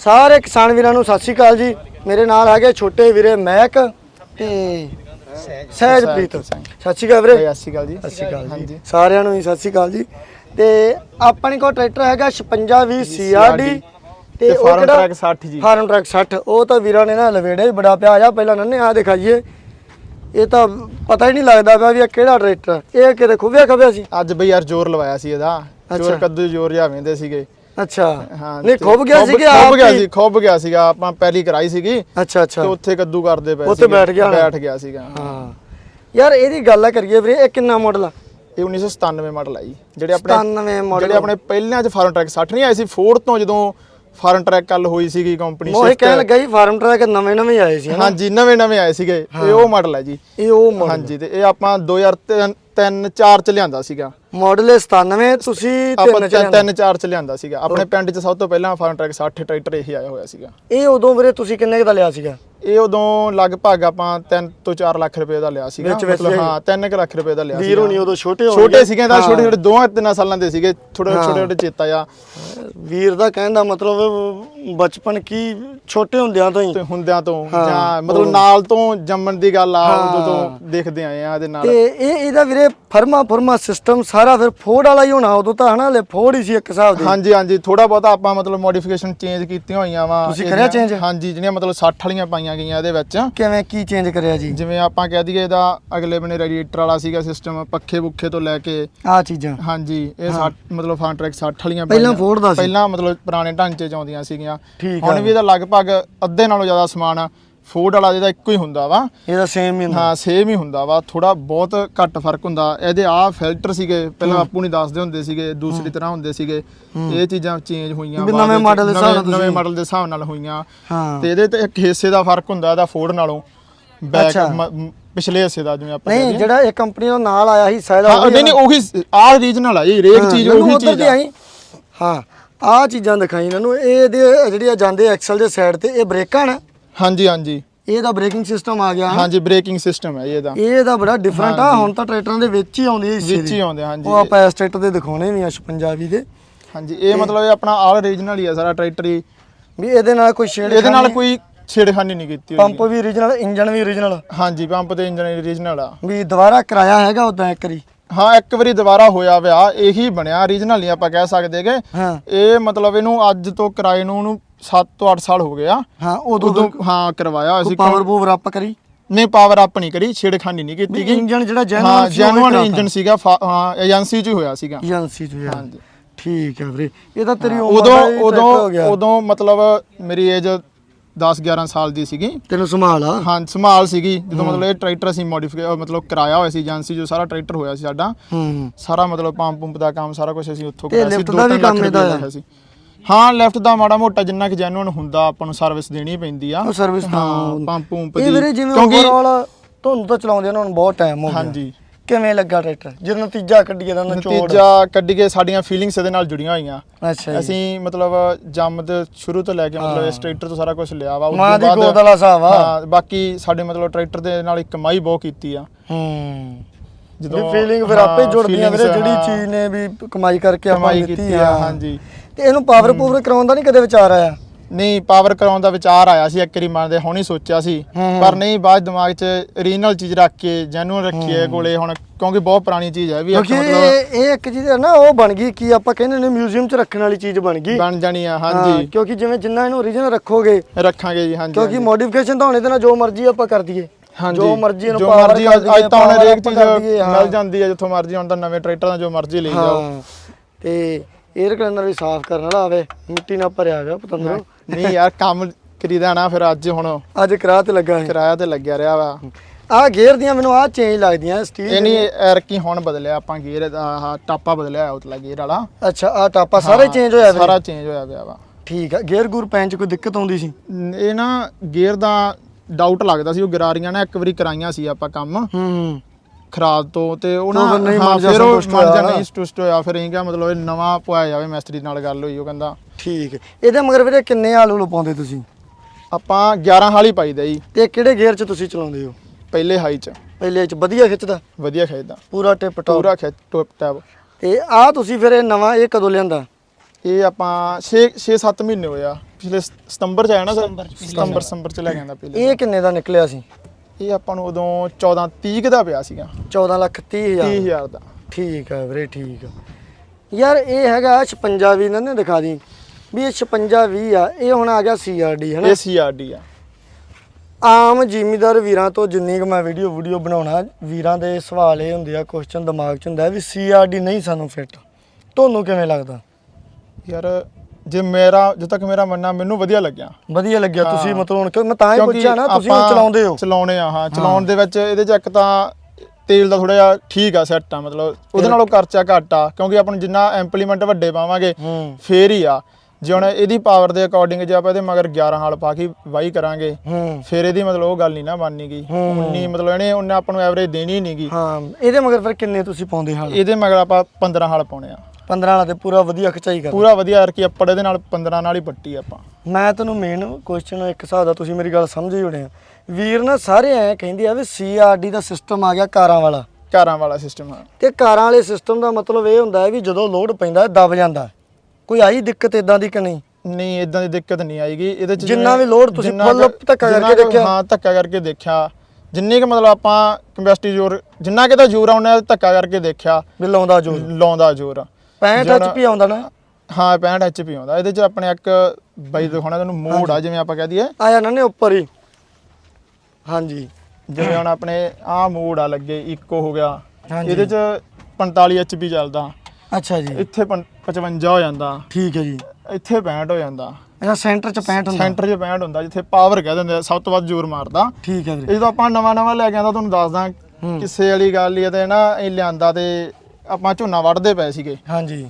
ਸਾਰੇ ਕਿਸਾਨ ਵੀਰਾਂ ਨੂੰ ਸਤਿ ਸ਼੍ਰੀ ਅਕਾਲ ਜੀ। ਮੇਰੇ ਨਾਲ ਹੈਗੇ ਛੋਟੇ ਵੀਰੇ ਮਹਿਕ ਤੇ ਸਹਿਜਪ੍ਰੀਤ ਸਤਿ ਸ਼੍ਰੀ ਅਕਾਲ ਵੀਰੇ। ਸਤਿ ਸ਼੍ਰੀ ਅਕਾਲ ਜੀ। ਸਤਿ ਸ਼੍ਰੀ ਅਕਾਲ ਜੀ। ਸਾਰਿਆਂ ਨੂੰ ਹੀ ਸਤਿ ਸ਼੍ਰੀ ਅਕਾਲ ਜੀ। ਤੇ ਆਪਣੇ ਕੋਲ ਟਰੈਕਟਰ ਹੈਗਾ 5620 ਸੀਆਰਡੀ। ਤੇ ਫਾਰਮ ਟਰੈਕ 60 ਜੀ। ਫਾਰਮ ਟਰੈਕ 60 ਉਹ ਤਾਂ ਵੀਰਾਂ ਨੇ ਨਾ ਲਵੇੜੇ ਹੀ ਬੜਾ ਪਿਆ ਆ। ਪਹਿਲਾਂ ਨੰਨੇ ਆ ਦਿਖਾਈਏ। ਇਹ ਤਾਂ ਪਤਾ ਹੀ ਨਹੀਂ ਲੱਗਦਾ ਪਿਆ ਵੀ ਇਹ ਕਿਹੜਾ ਟਰੈਕਟਰ। ਇਹ ਕਿਤੇ ਖੁੱਬਿਆ ਖੱਬਿਆ ਸੀ। ਅੱਜ ਬਈ ਯਾਰ ਜ਼ੋਰ ਲਵਾਇਆ ਸੀ ਇਹਦਾ। ਜ਼ੋਰ ਕੱਦੂ ਜ਼ੋਰ ਜਾਵੇਂਦੇ ਸੀਗੇ। ਅੱਛਾ। ਹਾਂ ਨਹੀਂ ਖੁੱਬ ਗਿਆ ਸੀ ਕਿ ਖੁੱਬ ਆਪ ਗਿਆ ਹੀ? ਸੀ ਖੁੱਬ ਗਿਆ ਸੀਗਾ ਆਪਾਂ ਪਹਿਲੀ ਕਰਾਈ ਸੀਗੀ। ਅੱਛਾ ਅੱਛਾ। ਤੇ ਉੱਥੇ ਕੱਦੂ ਕਰਦੇ ਪਏ ਉੱਥੇ। ਬੈਠ ਗਿਆ। ਬੈਠ ਗਿਆ ਸੀਗਾ। ਹਾਂ। ਯਾਰ ਇਹਦੀ ਗੱਲ ਆ ਕਰੀਏ ਵੀਰੇ ਇਹ ਕਿੰਨਾ ਮਾਡਲ ਆ? ਇਹ 1997 ਮਾਡਲ ਆ ਜੀ। ਜਿਹੜੇ ਆਪਣੇ 97 ਮਾਡਲ ਜਿਹੜੇ ਆਪਣੇ ਪਹਿਲਿਆਂ ਚ ਫਾਰਮ ਟਰੈਕ 60 ਨਹੀਂ ਆਏ ਸੀ ਫੋਰਡ ਤੋਂ ਜਦੋਂ ਫਾਰਮ ਟਰੈਕ ਕੱਲ ਹੋਈ ਸੀਗੀ ਕੰਪਨੀ ਮੋਹੇ ਕਹਿਣ ਲੱਗਾ ਜੀ ਫਾਰਮ ਟਰੈਕ ਨਵੇਂ ਨਵੇਂ ਆਏ ਸੀ ਹਾਂਜੀ ਨਵੇਂ ਨਵੇਂ ਆਏ ਸੀਗੇ। ਇਹ ਉਹ ਮਾਡਲ ਹੈ ਜੀ। ਇਹ ਉਹ ਮਾਡਲ ਹਾਂਜੀ ਤੇ ਇਹ ਆਪਾਂ 2003 4 ਚ ਲਿਆਂਦਾ ਸੀਗਾ। ਮਾਡਲ 97 ਤੁਸੀਂ ਆਪਾਂ ਤਿੰਨ ਚ ਲਿਆਂਦਾ। 3 4 ਚ ਲਿਆਂਦਾ ਸੀਗਾ। ਆਪਣੇ ਪਿੰਡ ਚ ਸਭ ਤੋਂ ਪਹਿਲਾਂ ਫਾਰਮ ਟਰੈਕ 60 ਟਰੈਕਟਰ ਇਹੀ ਆਇਆ ਹੋਇਆ ਸੀਗਾ। ਇਹ ਉਦੋਂ ਵੀਰੇ ਤੁਸੀਂ ਕਿੰਨੇ ਦਾ ਲਿਆ ਸੀਗਾ? ਇਹ ਉਦੋਂ ਲਗਭਗ ਆਪਾਂ 3 ਤੋਂ 4 ਲੱਖ ਰੁਪਏ ਦਾ ਲਿਆ ਸੀਗਾ। ਮਤਲਬ ਹਾਂ 3 ਲੱਖ ਰੁਪਏ ਦਾ ਲਿਆ ਵੀਰ ਸੀਗਾ। ਹੋਣੀ ਉਦੋਂ ਛੋਟੇ ਹੋਣਗੇ ਛੋਟੇ ਸੀਗੇ ਤਾਂ ਛੋਟੇ ਛੋਟੇ ਦੋਹਾਂ ਤਿੰਨਾਂ ਸਾਲਾਂ ਦੇ ਸੀਗੇ। ਥੋੜੇ ਛੋਟੇ ਛੋਟੇ ਚੇਤਾ ਆ। ਵੀਰ ਦਾ ਕਹਿਣ ਦਾ ਮਤਲਬ ਬਚਪਨ ਕੀ ਛੋਟੇ ਹੁੰਦਿਆਂ ਤੋਂ ਹੀ। ਤੇ ਹੁੰਦਿਆਂ ਤੋਂ ਜਾਂ ਮਤਲਬ ਨਾਲ ਤੋਂ ਜੰਮਣ ਦੀ ਗੱਲ ਆ ਉਦੋਂ ਤੋਂ ਦੇਖਦੇ ਆਏ ਆ ਇਹਦੇ ਨਾਲ। ਤੇ ਇਹ ਇਹਦਾ ਵੀਰੇ ਫਰਮਾ ਫਰਮਾ ਸਿਸਟਮ ਸਾਰਾ ਫਿਰ ਫੋਰਡ ਵਾਲਾ ਹੀ ਹੋਣਾ ਉਦੋਂ ਤਾਂ ਹਨਾ ਲੈ ਫੋਰਡ ਹੀ ਸੀ ਇੱਕ ਹਿਸਾਬ ਦੀ ਹਾਂਜੀ ਹਾਂਜੀ ਥੋੜਾ ਬਹੁਤਾ ਆਪਾਂ ਮਤਲਬ ਮੋਡੀਫਿਕੇਸ਼ਨ ਚੇਂਜ ਕੀਤੀਆਂ ਹੋਈਆਂ ਵਾ ਤੁਸੀਂ ਕਰਿਆ change? ਹਾਂਜੀ ਜਿਹੜੀਆਂ ਮਤਲਬ 60 ਵਾਲੀਆਂ ਪਾਈਆਂ ਗਈਆਂ ਇਹਦੇ ਵਿੱਚ ਕਿਵੇਂ ਕੀ ਚੇਂਜ ਕਰਿਆ ਜੀ ਜਿਵੇਂ ਆਪਾਂ ਕਹਿ ਦਈਏ ਇਹਦਾ ਅਗਲੇ ਬਨੇ ਰੈਡੀਏਟਰ ਵਾਲਾ ਸੀਗਾ ਸਿਸਟਮ ਪੱਖੇ ਪੁੱਖੇ ਤੋਂ ਲੈ ਕੇ ਆ ਚੀਜ਼ਾਂ ਹਾਂਜੀ ਇਹ 60 ਮਤਲਬ ਫਾਨ ਟਰੈਕ 60 ਵਾਲੀਆਂ ਪਹਿਲਾਂ ਪਾਈਆਂ। Ford ਦਾ ਸੀ। ਪਹਿਲਾਂ ਮਤਲਬ ਪੁਰਾਣੇ ਢਾਂਚੇ ਚ ਆਉਂਦੀਆਂ ਸੀਗੀਆਂ ਠੀਕ ਹੁਣ। ਵੀ ਇਹਦਾ ਲਗਭਗ ਅੱਧੇ ਨਾਲੋਂ ਜ਼ਿਆਦਾ ਸਮਾਨ ਫੋਰਡ ਵਾਲਾ ਜਿਹਦਾ ਇੱਕੋ ਹੀ ਹੁੰਦਾ ਵਾ। ਇਹਦਾ ਸੇਮ ਹੀ ਹੁੰਦਾ। ਹਾਂ ਸੇਮ ਹੀ ਹੁੰਦਾ ਵਾ। ਥੋੜਾ ਬਹੁਤ ਘੱਟ ਫ਼ਰਕ ਹੁੰਦਾ। ਇਹਦੇ ਆਹ ਫਿਲਟਰ ਸੀਗੇ। ਪਹਿਲਾਂ ਆਪੂ ਨਹੀਂ ਦੱਸਦੇ ਹੁੰਦੇ ਸੀਗੇ। ਦੂਸਰੀ ਤਰ੍ਹਾਂ ਹੁੰਦੇ ਸੀਗੇ। ਇਹ ਚੀਜ਼ਾਂ ਚੇਂਜ ਹੋਈਆਂ ਵੀ ਨਵੇਂ model ਦੇ ਹਿਸਾਬ ਨਾਲ ਨਵੇਂ- ਮਾਡਲ ਦੇ ਹਿਸਾਬ ਨਾਲ ਹੋਈਆਂ। ਹਾਂ। ਤੇ ਇਹਦੇ ਤੇ ਇੱਕ ਹਿੱਸੇ ਦਾ ਫ਼ਰਕ ਹੁੰਦਾ ਇਹਦਾ ਫੋਰਡ ਨਾਲੋਂ। ਬੈਕ। ਪਿਛਲੇ ਹਿੱਸੇ ਦਾ ਜਿਵੇਂ ਆਪਾਂ ਨਹੀਂ ਜਿਹੜਾ ਇਹ ਕੰਪਨੀ ਦਾ ਨਾਲ ਆਇਆ ਸੀ ਸ਼ਾਇਦ ਨਹੀਂ ਨਹੀਂ ਉਹੀ ਆਹ ਰੀਜਨਲ ਆ ਜੀ ਰੇਕ ਚੀਜ਼ ਉਹੀ ਚੀਜ਼ ਆ। ਹਾਂ ਆ ਚੀਜ਼ਾਂ ਦਿਖਾਈ ਇਹਨਾਂ ਨੂੰ ਇਹ ਇਹਦੇ ਜਿਹੜੀਆਂ ਜਾਂਦੇ ਐਕਸਲ ਦੇ ਸਾਈਡ ਤੇ ਇਹ ਬ੍ਰੇਕਾਂ ਨੇ ਹਾਂਜੀ ਹਾਂਜੀ। ਇਹਦਾ ਬ੍ਰੇਕਿੰਗ ਸਿਸਟਮ ਆ ਗਿਆ? ਹਾਂਜੀ ਬ੍ਰੇਕਿੰਗ ਸਿਸਟਮ ਹੈ ਇਹਦਾ ਇਹ ਤਾਂ ਬੜਾ ਡਿਫਰੈਂਟ ਆ। ਹੁਣ ਤਾਂ ਟਰੈਕਟਰਾਂ ਦੇ ਵਿੱਚ ਹੀ ਆਉਂਦੀ ਹੈ ਹਿੱਸੇ ਵਿੱਚ ਹੀ ਦੀ। ਆਉਂਦੇ ਹਾਂਜੀ। ਉਹ ਆਪਾਂ ਇਸ ਟਰੈਕਟਰ ਦੇ ਦਿਖਾਉਣੇ ਵੀ ਆ 56 ਦੇ। ਹਾਂਜੀ ਇਹ ਮਤਲਬ ਇਹ ਆਪਣਾ ਆਲ ਰੀਜਨਲ ਹੀ ਆ ਸਾਰਾ ਟਰੈਕਟਰ ਹੀ। ਵੀ ਇਹਦੇ ਨਾਲ ਕੋਈ ਛੇੜ ਇਹਦੇ ਨਾਲ ਕੋਈ ਛੇੜਖਾਨੀ ਨਹੀਂ ਕੀਤੀ ਹੋਈ। ਪੰਪ ਵੀ ਓਰੀਜਨਲ ਇੰਜਨ ਵੀ ਓਰੀਜਨਲ ਹਾਂਜੀ ਪੰਪ ਤੇ ਇੰਜਨ ਰੀਜਨਲ ਆ। ਵੀ ਦੁਬਾਰਾ ਕਰਾਇਆ ਹੈਗਾ ਉਦਾਂ ਇੱਕ ਵਾਰੀ? ਹਾਂ ਇੱਕ ਵਾਰੀ ਦੁਬਾਰਾ ਹੋਇਆ ਵਿਆ ਇਹੀ ਬਣਿਆ। ਰੀਜਨਲ ਨਹੀਂ ਆਪਾਂ ਕਹਿ ਸਕਦੇਗੇ ਹਾਂ। ਇਹ ਮਤਲਬ ਇਹਨੂੰ ਅੱਜ ਤੋਂ ਕਿਰਾਏ ਨੂੰ ਉਹਨੂੰ 7 ਤੋਂ 8 ਸਾਲ ਹੋ ਗਏ ਆ। ਹਾਂ ਉਦੋਂ ਉਦੋਂ ਹਾਂ ਕਰਵਾਇਆ ਹੋਇਆ ਸੀ ਪਾਵਰ ਬੂਵਰ ਅਪ ਕਰੀ? ਨਹੀਂ ਪਾਵਰ ਅਪ ਨਹੀਂ ਕਰੀ ਛੇੜਖਾਨੀ ਨਹੀਂ ਕੀਤੀ ਗਈ। ਇੰਜਨ ਜਿਹੜਾ ਹਾਂ ਜੈਨੂਅਲ ਇੰਜਨ ਸੀਗਾ ਹਾਂ ਏਜੰਸੀ 'ਚ ਹੋਇਆ ਸੀਗਾ। ਏਜੰਸੀ ਤੋਂ ਯਾਰ ਹਾਂਜੀ। ਠੀਕ ਹੈ ਵੀਰੇ। ਇਹ ਤਾਂ ਤੇਰੀ ਉਮਰ ਉਦੋਂ ਦਾ ਉਦੋਂ ਉਦੋਂ ਮਤਲਬ ਮੇਰੀ ਏਜ 10 11 ਸਾਲ ਦੀ ਸੀਗੀ। ਤੈਨੂੰ ਸੰਭਾਲ ਆ? ਹਾਂ ਸੰਭਾਲ ਸੀਗੀ। ਜਦੋਂ ਮਤਲਬ ਇਹ ਟਰੈਕਟਰ ਅਸੀਂ ਮੋਡੀਫਾਈ ਮਤਲਬ ਕਰਾਇਆ ਹੋਇਆ ਸੀ ਏਜੰਸੀ ਜੋ ਸਾਰਾ ਟਰੈਕਟਰ ਹੋਇਆ ਸੀ ਸਾਡਾ। ਹੂੰ। ਸਾਰਾ ਮਤਲਬ ਪੰਪ ਪੰਪ ਦਾ ਕੰਮ ਸਾਰਾ ਕੁਝ ਅਸੀਂ ਉੱਥੋਂ ਕਰਾਇਆ ਸੀ ਦੋ ਦਾ ਤਿੰਨ ਲੱਖ ਕੰਮ ਇਹਦਾ ਰੁਪਏ ਹੈ? ਲਾਇਆ ਸੀ। ਹਾਂ ਲੈਫਟ ਦਾ ਮਾੜਾ ਮੋਟਾ ਜਿੰਨਾ ਕਿ ਜੈਨੂਨ ਹੁੰਦਾ ਆਪਾਂ ਨੂੰ ਸਰਵਿਸ ਦੇਣੀ ਪੈਂਦੀ ਆ। ਉਹ ਸਰਵਿਸ ਤਾਂ ਹਾਂ ਪੰਪ ਪੰਪ ਇਹ ਦੀ। ਵੀਰੇ ਜਿਵੇਂ ਓਵਰਆਲ ਤੁਹਾਨੂੰ ਤਾਂ ਚਲਾਉਂਦੇ ਉਹਨਾਂ ਨੂੰ ਬਹੁਤ ਟਾਈਮ ਹੋ ਗਿਆ। ਹਾਂਜੀ। ਕਿਵੇਂ ਲੱਗਾ ਟਰੈਕਟਰ? ਜਦੋਂ ਨਤੀਜਾ ਕੱਢੀਏ ਤਾਂ ਨਚੋੜ। ਨਤੀਜਾ ਕੱਢ ਕੇ ਸਾਡੀਆਂ ਫੀਲਿੰਗਸ ਇਹਦੇ ਨਾਲ ਜੁੜੀਆਂ ਹੋਈਆਂ। ਅੱਛਾ ਜੀ। ਅਸੀਂ ਮਤਲਬ ਜੰਮ ਦੇ ਸ਼ੁਰੂ ਤੋਂ ਲੈ ਕੇ ਮਤਲਬ ਇਸ ਟਰੈਕਟਰ ਤੋਂ ਸਾਰਾ ਕੁਝ ਲਿਆ ਵਾ ਉਸ ਤੋਂ ਬਾਅਦ- ਗੋਦ ਵਾਲਾ ਹਿਸਾਬ ਆ। ਹਾਂ ਬਾਕੀ ਸਾਡੇ ਮਤਲਬ ਟਰੈਕਟਰ ਦੇ ਨਾਲ ਇੱਕ ਕਮਾਈ ਬਹੁਤ ਕੀਤੀ ਆ। ਹੂੰ। ਜਦੋਂ ਫੀਲਿੰਗ ਫਿਰ ਆਪੇ ਜੁੜਦੀਆਂ ਵੀਰੇ ਜਿਹੜੀ। ਚੀਜ਼ ਨੇ ਵੀ ਕਮਾਈ ਕਰਕੇ ਆਪਾਂ ਦਿੱਤੀ ਆ। ਹਾਂਜੀ। ਤੇ ਇਹਨੂੰ ਪਾਵਰ ਪੂਵਰ ਕਰਾਉਣ ਦਾ ਨਹੀਂ ਕਦੇ ਵਿਚਾਰ ਆਇਆ? ਨਹੀਂ ਪਾਵਰ ਕਰਾਉਣ ਦਾ ਵਿਚਾਰ ਆਇਆ ਸੀ ਇੱਕ ਵਾਰੀ ਮਨ ਦੇ ਹੁਣ ਸੋਚਿਆ ਸੀ। ਪਰ ਨਹੀਂ ਬਾਅਦ ਦਿਮਾਗ 'ਚ ਰੀਜਨਲ ਚੀਜ਼ ਰੱਖ ਕੇ ਜੈਨੂਨ ਰੱਖੀਏ ਕੋਲੇ ਹੁਣ ਕਿਉਂਕਿ ਬਹੁਤ ਪੁਰਾਣੀ ਚੀਜ਼ ਹੈ ਵੀ ਇੱਕ ਮਤਲਬ ਇਹ ਇੱਕ ਚੀਜ਼ ਹੈ ਨਾ ਉਹ ਬਣ ਗਈ ਕੀ ਆਪਾਂ ਕਹਿੰਦੇ ਨੇ ਮਿਊਜ਼ੀਅਮ 'ਚ ਰੱਖਣ ਵਾਲੀ ਚੀਜ਼ ਬਣ ਗਈ। ਬਣ ਜਾਣੀ ਆ ਹਾਂਜੀ। ਕਿਉਂਕਿ ਜਿਵੇਂ ਜਿੰਨਾ ਇਹਨੂੰ ਓਰੀਜਨਲ ਰੱਖੋਗੇ ਰੱਖਾਂਗੇ ਜੀ ਹਾਂਜੀ ਕਿਉਂਕਿ ਮੋਡੀਫਿਕੇਸ਼ਨ ਤਾਂ ਹੋਣੇ ਤੇ ਨਾ ਜੋ ਮਰਜ਼ੀ ਆਪਾਂ ਕਰ ਦਈਏ। ਹਾਂਜੀ। ਜੋ ਮਰਜ਼ੀ ਇਹਨੂੰ ਦਈਏ, ਅੱਜ ਤਾਂ ਹੁਣ ਹਰੇਕ ਚੀਜ਼। ਮਿਲ ਜਾਂਦੀ ਹੈ ਜਿੱਥੋਂ ਮਰਜ਼ੀ ਹੁਣ ਤਾਂ ਨਵੇਂ ਟਰੈਕਟਰ ਦਾ ਜੋ ਮਰਜ਼ੀ ਲਈ ਜਾਓ। ਤੇ 에ਅਰ ਕਲੀਨਰ ਵੀ ਸਾਫ਼ ਕਰਨ ਵਾਲਾ ਆਵੇ ਮਿੱਟੀ ਨਾਲ ਭਰਿਆ ਗਿਆ ਪਤੰਦਰੋ। ਨਹੀਂ ਯਾਰ ਕੰਮ ਕਰੀਦਾ ਨਾ ਫਿਰ ਅੱਜ ਹੁਣ। ਅੱਜ ਕਰਾ ਤੇ ਲੱਗਾ ਹੈ ਕਿਰਾਇਆ ਤੇ ਲੱਗਿਆ ਰਿਹਾ ਵਾ। ਆਹ ਗੇਅਰ ਦੀਆਂ ਮੈਨੂੰ ਆਹ ਚੇਂਜ ਲੱਗਦੀਆਂ ਸਟੀਲ ਇਹ ਨਹੀਂ ਐਰਕੀ ਹੁਣ ਬਦਲਿਆ ਆਪਾਂ ਗੇਅਰ ਆਹ ਟਾਪਾ ਬਦਲਿਆ ਉਤਲਾ ਗੇਅਰ ਵਾਲਾ। ਅੱਛਾ ਆਹ ਟਾਪਾ ਸਾਰਾ ਚੇਂਜ ਹੋਇਆ ਸਾਰਾ ਚੇਂਜ ਹੋਇਆ ਪਿਆ ਵਾ। ਠੀਕ ਆ ਗੇਅਰ ਗੂਰ ਪੈਣ ਚ ਕੋਈ ਦਿੱਕਤ ਆਉਂਦੀ ਸੀ? ਇਹ ਨਾ ਗੇਅਰ ਦਾ ਡਾਊਟ ਲੱਗਦਾ ਸੀ ਉਹ ਗਰਾਰੀਆਂ ਨਾ ਇੱਕ ਵਾਰੀ ਕਰਾਈਆਂ ਸੀ ਆਪਾਂ ਕੰਮ। ਹੂੰ। ਹੂੰ ਖਰਾਦ ਤੋਂ ਤੇ ਉਹ ਉਹ ਨਾ ਫਿਰ ਨਹੀਂ ਹਾਂ ਮਨ ਜਾ ਫਿਰ ਉਹ ਸੰਤੁਸ਼ਟ ਮਨ ਜਾ ਹੋਇਆ। ਨਹੀਂ ਸੰਤੁਸ਼ਟ ਹੋਇਆ। ਫਿਰ ਅਸੀਂ ਕਿਹਾ ਮਤਲਬ ਇਹ ਨਵਾਂ ਪਵਾਇਆ ਜਾਵੇ ਮਿਸਤਰੀ ਨਾਲ ਗੱਲ ਹੋਈ ਉਹ ਕਹਿੰਦਾ ਠੀਕ ਹੈ। ਇਹਦੇ ਮਗਰ ਵੀਰੇ ਕਿੰਨੇ ਆਲੂ ਲੋ ਪਾਉਂਦੇ ਤੁਸੀਂ? ਆਪਾਂ 11 ਹਾਲੀ ਪਾਈਦਾ ਜੀ। ਤੇ ਕਿਹੜੇ ਗੇਅਰ ਚ ਤੁਸੀਂ ਚਲਾਉਂਦੇ ਹੋ? ਪਹਿਲੇ ਹਾਈ ਚ। ਪਹਿਲੇ ਚ। ਵਧੀਆ ਖਿੱਚਦਾ? ਵਧੀਆ ਖੇਡਦਾ ਪੂਰਾ ਟਿਪ ਟੌਪ। ਪੂਰਾ ਖਿੱਚ ਟੋਪ ਟੈਬ ਤੇ ਆਹ ਤੁਸੀਂ ਫਿਰ ਇਹ ਨਵਾਂ ਇਹ ਕਦੋਂ ਲਿਆਂਦਾ? ਇਹ ਆਪਾਂ 6 6 7 ਮਹੀਨੇ ਹੋਇਆ ਪਿਛਲੇ ਸ- ਸਤੰਬਰ ਚ ਆਇਆ ਨਾ ਸਰ? ਸਤੰਬਰ ਸਤੰਬਰ ਚ ਲੈ ਕੇ ਆਂਦਾ ਪਹਿਲੇ ਇਹ ਕਿੰਨੇ ਦਾ ਨਿਕਲਿਆ ਸੀ? ਇਹ ਆਪਾਂ ਨੂੰ ਉਦੋਂ 14 30 ਕੁ ਦਾ ਪਿਆ ਸੀਗਾ। 14 ਲੱਖ 30 ਹਜ਼ਾਰ। 30000 ਦਾ। ਠੀਕ ਆ ਵੀਰੇ ਠੀਕ ਆ। ਯਾਰ ਇਹ ਹੈਗਾ 56 ਵੀ ਇਹਨਾਂ ਨੇ ਦਿਖਾ ਦੀ। ਵੀ ਇਹ 56 20 ਆ ਇਹ ਹੁਣ ਆ ਗਿਆ ਸੀਆਰਡੀ ਹੈ ਨਾ ਇਹ ਸੀਆਰਡੀ ਆ। ਆਮ ਜ਼ਿਮੀਦਾਰ ਵੀਰਾਂ ਤੋਂ ਜਿੰਨੀ ਕੁ ਮੈਂ ਵੀਡੀਓ ਵੀਡੀਓ ਬਣਾਉਣਾ ਵੀਰਾਂ ਦੇ ਸਵਾਲ ਇਹ ਹੁੰਦੇ ਆ ਕੁਐਸਚਨ ਦਿਮਾਗ 'ਚ ਹੁੰਦਾ ਵੀ ਸੀਆਰਡੀ ਨਹੀਂ ਸਾਨੂੰ ਫਿੱਟ ਤੁਹਾਨੂੰ ਕਿਵੇਂ ਲੱਗਦਾ? ਯਾਰ ਜੇ ਮੇਰਾ ਜਿੱਦ ਤੱਕ ਮੇਰਾ ਮੰਨਣਾ ਮੈਨੂੰ ਵਧੀਆ ਲੱਗਿਆ। ਵਧੀਆ ਲੱਗਿਆ। ਤੁਸੀਂ ਮਤਲਬ ਹੁਣ ਕਿ ਮੈਂ ਤਾਂ ਹੀ ਪੁੱਛਿਆ ਨਾ ਤੁਸੀਂ ਹੁਣ ਚਲਾਉਂਦੇ ਹੋ। ਚਲਾਉਣੇ ਆ ਹਾਂ ਚਲਾਉਣ ਦੇ ਵਿੱਚ ਇਹਦੇ ਚ ਇੱਕ ਤਾਂ ਤੇਲ ਦਾ ਥੋੜਾ ਜਿਹਾ ਠੀਕ ਆ ਸੈੱਟ ਆ ਮਤਲਬ ਉਹਦੇ ਨਾਲੋਂ ਖਰਚਾ ਘੱਟ ਆ ਕਿਉਂਕਿ ਆਪਾਂ ਨੂੰ ਜਿੰਨਾ ਇੰਪਲੀਮੈਂਟ ਵੱਡੇ ਪਾਵਾਂਗੇ ਫੇਰ ਹੀ ਆ। ਜੇ ਹੁਣ ਇਹਦੀ ਪਾਵਰ ਦੇ ਅਕੋਰਡਿੰਗ ਜੇ ਆਪਾਂ ਇਹਦੇ ਮਗਰ 11 ਹਾਲ ਪਾ ਕੇ ਵਾਹੀ ਕਰਾਂਗੇ ਹੂੰ। ਫੇਰ ਇਹਦੀ ਮਤਲਬ ਉਹ ਗੱਲ ਨਹੀਂ ਨਾ ਬਣਨੀ ਗੀ। ਹੂੰ। 19 ਮਤਲਬ ਇਹਨੇ ਉਹਨੇ ਆਪਾਂ ਨੂੰ ਐਵਰੇਜ ਦੇਣੀ ਨਹੀਂਗੀ ਹਾਂ ਇਹਦੇ ਮਗਰ ਫਿਰ ਕਿੰਨੇ ਤੁਸੀਂ ਪਾਉਂਦੇ ਹਾਲ? ਇਹਦੇ ਮਗਰ ਆਪਾਂ 15 ਹਾਲ ਪਾਉਣੇ ਆ। 15 ਵਾਲਾ ਤੇ ਪੂਰਾ ਵਧੀਆ ਖਚਾਈ ਕਰ ਪੂਰਾ ਵਧੀਆ ਯਾਰ ਕਿ ਅੱਪੜ ਇਹਦੇ ਨਾਲ 15 ਨਾਲ ਹੀ ਪੱਟੀ ਆਪਾਂ। ਮੈਂ ਤੈਨੂੰ ਮੇਨ ਕੁਐਸਚਨ ਇੱਕ ਹਿਸਾਬ ਦਾ ਤੁਸੀਂ ਮੇਰੀ ਗੱਲ ਸਮਝ ਹੀ ਹੋਣੇ ਆ ਵੀਰ ਨਾ ਸਾਰੇ ਐ ਕਹਿੰਦੇ ਆ ਵੀ ਸੀਆਰਡੀ ਦਾ ਸਿਸਟਮ ਆ ਗਿਆ ਕਾਰਾਂ ਵਾਲਾ। ਕਾਰਾਂ ਵਾਲਾ ਸਿਸਟਮ ਆ ਤੇ ਕਾਰਾਂ ਵਾਲੇ ਸਿਸਟਮ ਦਾ ਮਤਲਬ ਇਹ ਹੁੰਦਾ ਹੈ ਵੀ ਜਦੋਂ ਲੋਡ ਪੈਂਦਾ ਦਬ ਜਾਂਦਾ। ਕੋਈ ਆਈ ਦਿੱਕਤ ਇਦਾਂ ਦੀ ਕਿ ਨਹੀਂ? ਨਹੀਂ ਇਦਾਂ ਦੀ ਦਿੱਕਤ ਨਹੀਂ ਆਏਗੀ ਇਹਦੇ ਚ ਜਿੰਨਾ ਵੀ load ਤੁਸੀਂ ਕੁ- ਧੱਕਾ ਕਰਕੇ ਦੇਖਿਆ? ਹਾਂ ਧੱਕਾ ਕਰਕੇ ਦੇਖਿਆ। ਜਿੰਨੀ ਕਿ ਮਤਲਬ ਆਪਾਂ ਕੰਪੈਸਿਟੀ ਜ਼ੋਰ ਜਿੰਨਾ ਕਿ ਤਾਂ ਜ਼ੋਰ ਆ ਉਹਨੇ ਧੱਕਾ ਕਰਕੇ ਦੇਖਿਆ। ਵੀ ਲਾਉਂਦਾ ਜੋ ਲਾਉਂਦਾ ਜ਼ੋਰ। 65 ਜਿਹੜਾ- ਐਚਪੀ ਆਉਂਦਾ ਨਾ। ਹਾਂ 65 ਐਚਪੀ ਆਉਂਦਾ। ਇਹਦੇ ਚ ਆਪਣੇ ਇੱਕ ਬਾਈ ਦਿਖਾਉਣਾ ਤੈਨੂੰ ਮੋਡ ਆ ਜਿਵੇਂ ਆਪਾਂ ਕਹਿ ਦਈਏ। ਆਇਆ ਨਾ ਨੇ ਉੱਪਰ ਹੀ। ਹਾਂਜੀ। ਜਿਵੇਂ ਹੁਣ ਆਪਣੇ ਆਹ ਮੋਡ ਆ ਲੱਗੇ ਇਕੋ ਹੋ ਗਿਆ। ਇਹਦੇ ਚ 45 ਐਚਪੀ ਚੱਲਦਾ। ਅੱਛਾ ਜੀ। ਇੱਥੇ 55 ਹੋ ਜਾਂਦਾ। ਠੀਕ ਹੈ ਜੀ। ਇੱਥੇ 65 ਹੋ ਜਾਂਦਾ। ਇਹਦਾ ਸੈਂਟਰ ਚ 65 ਹੁੰਦਾ। ਸੈਂਟਰ 'ਚ 65 ਹੁੰਦਾ ਜਿੱਥੇ ਪਾਵਰ ਕਹਿ ਦਿੰਦੇ ਆ ਸਭ ਤੋਂ ਵੱਧ ਜ਼ੋਰ ਮਾਰਦਾ। ਠੀਕ ਹੈ ਵੀਰੇ। ਜਦੋਂ ਆਪਾਂ ਨਵਾਂ ਨਵਾਂ ਲੈ ਕੇ ਆਂਦਾ ਤੁਹਾਨੂੰ ਦੱਸਦਾ। ਕਿਸੇ ਵਾਲੀ ਗੱਲ ਹੀ ਆ ਤੇ ਨਾ ਇਹ ਲਿਆਂਦਾ ਤੇ ਆਪਾਂ ਝੋਨਾ ਵੱਢਦੇ ਪਏ ਸੀਗੇ। ਹਾਂਜੀ।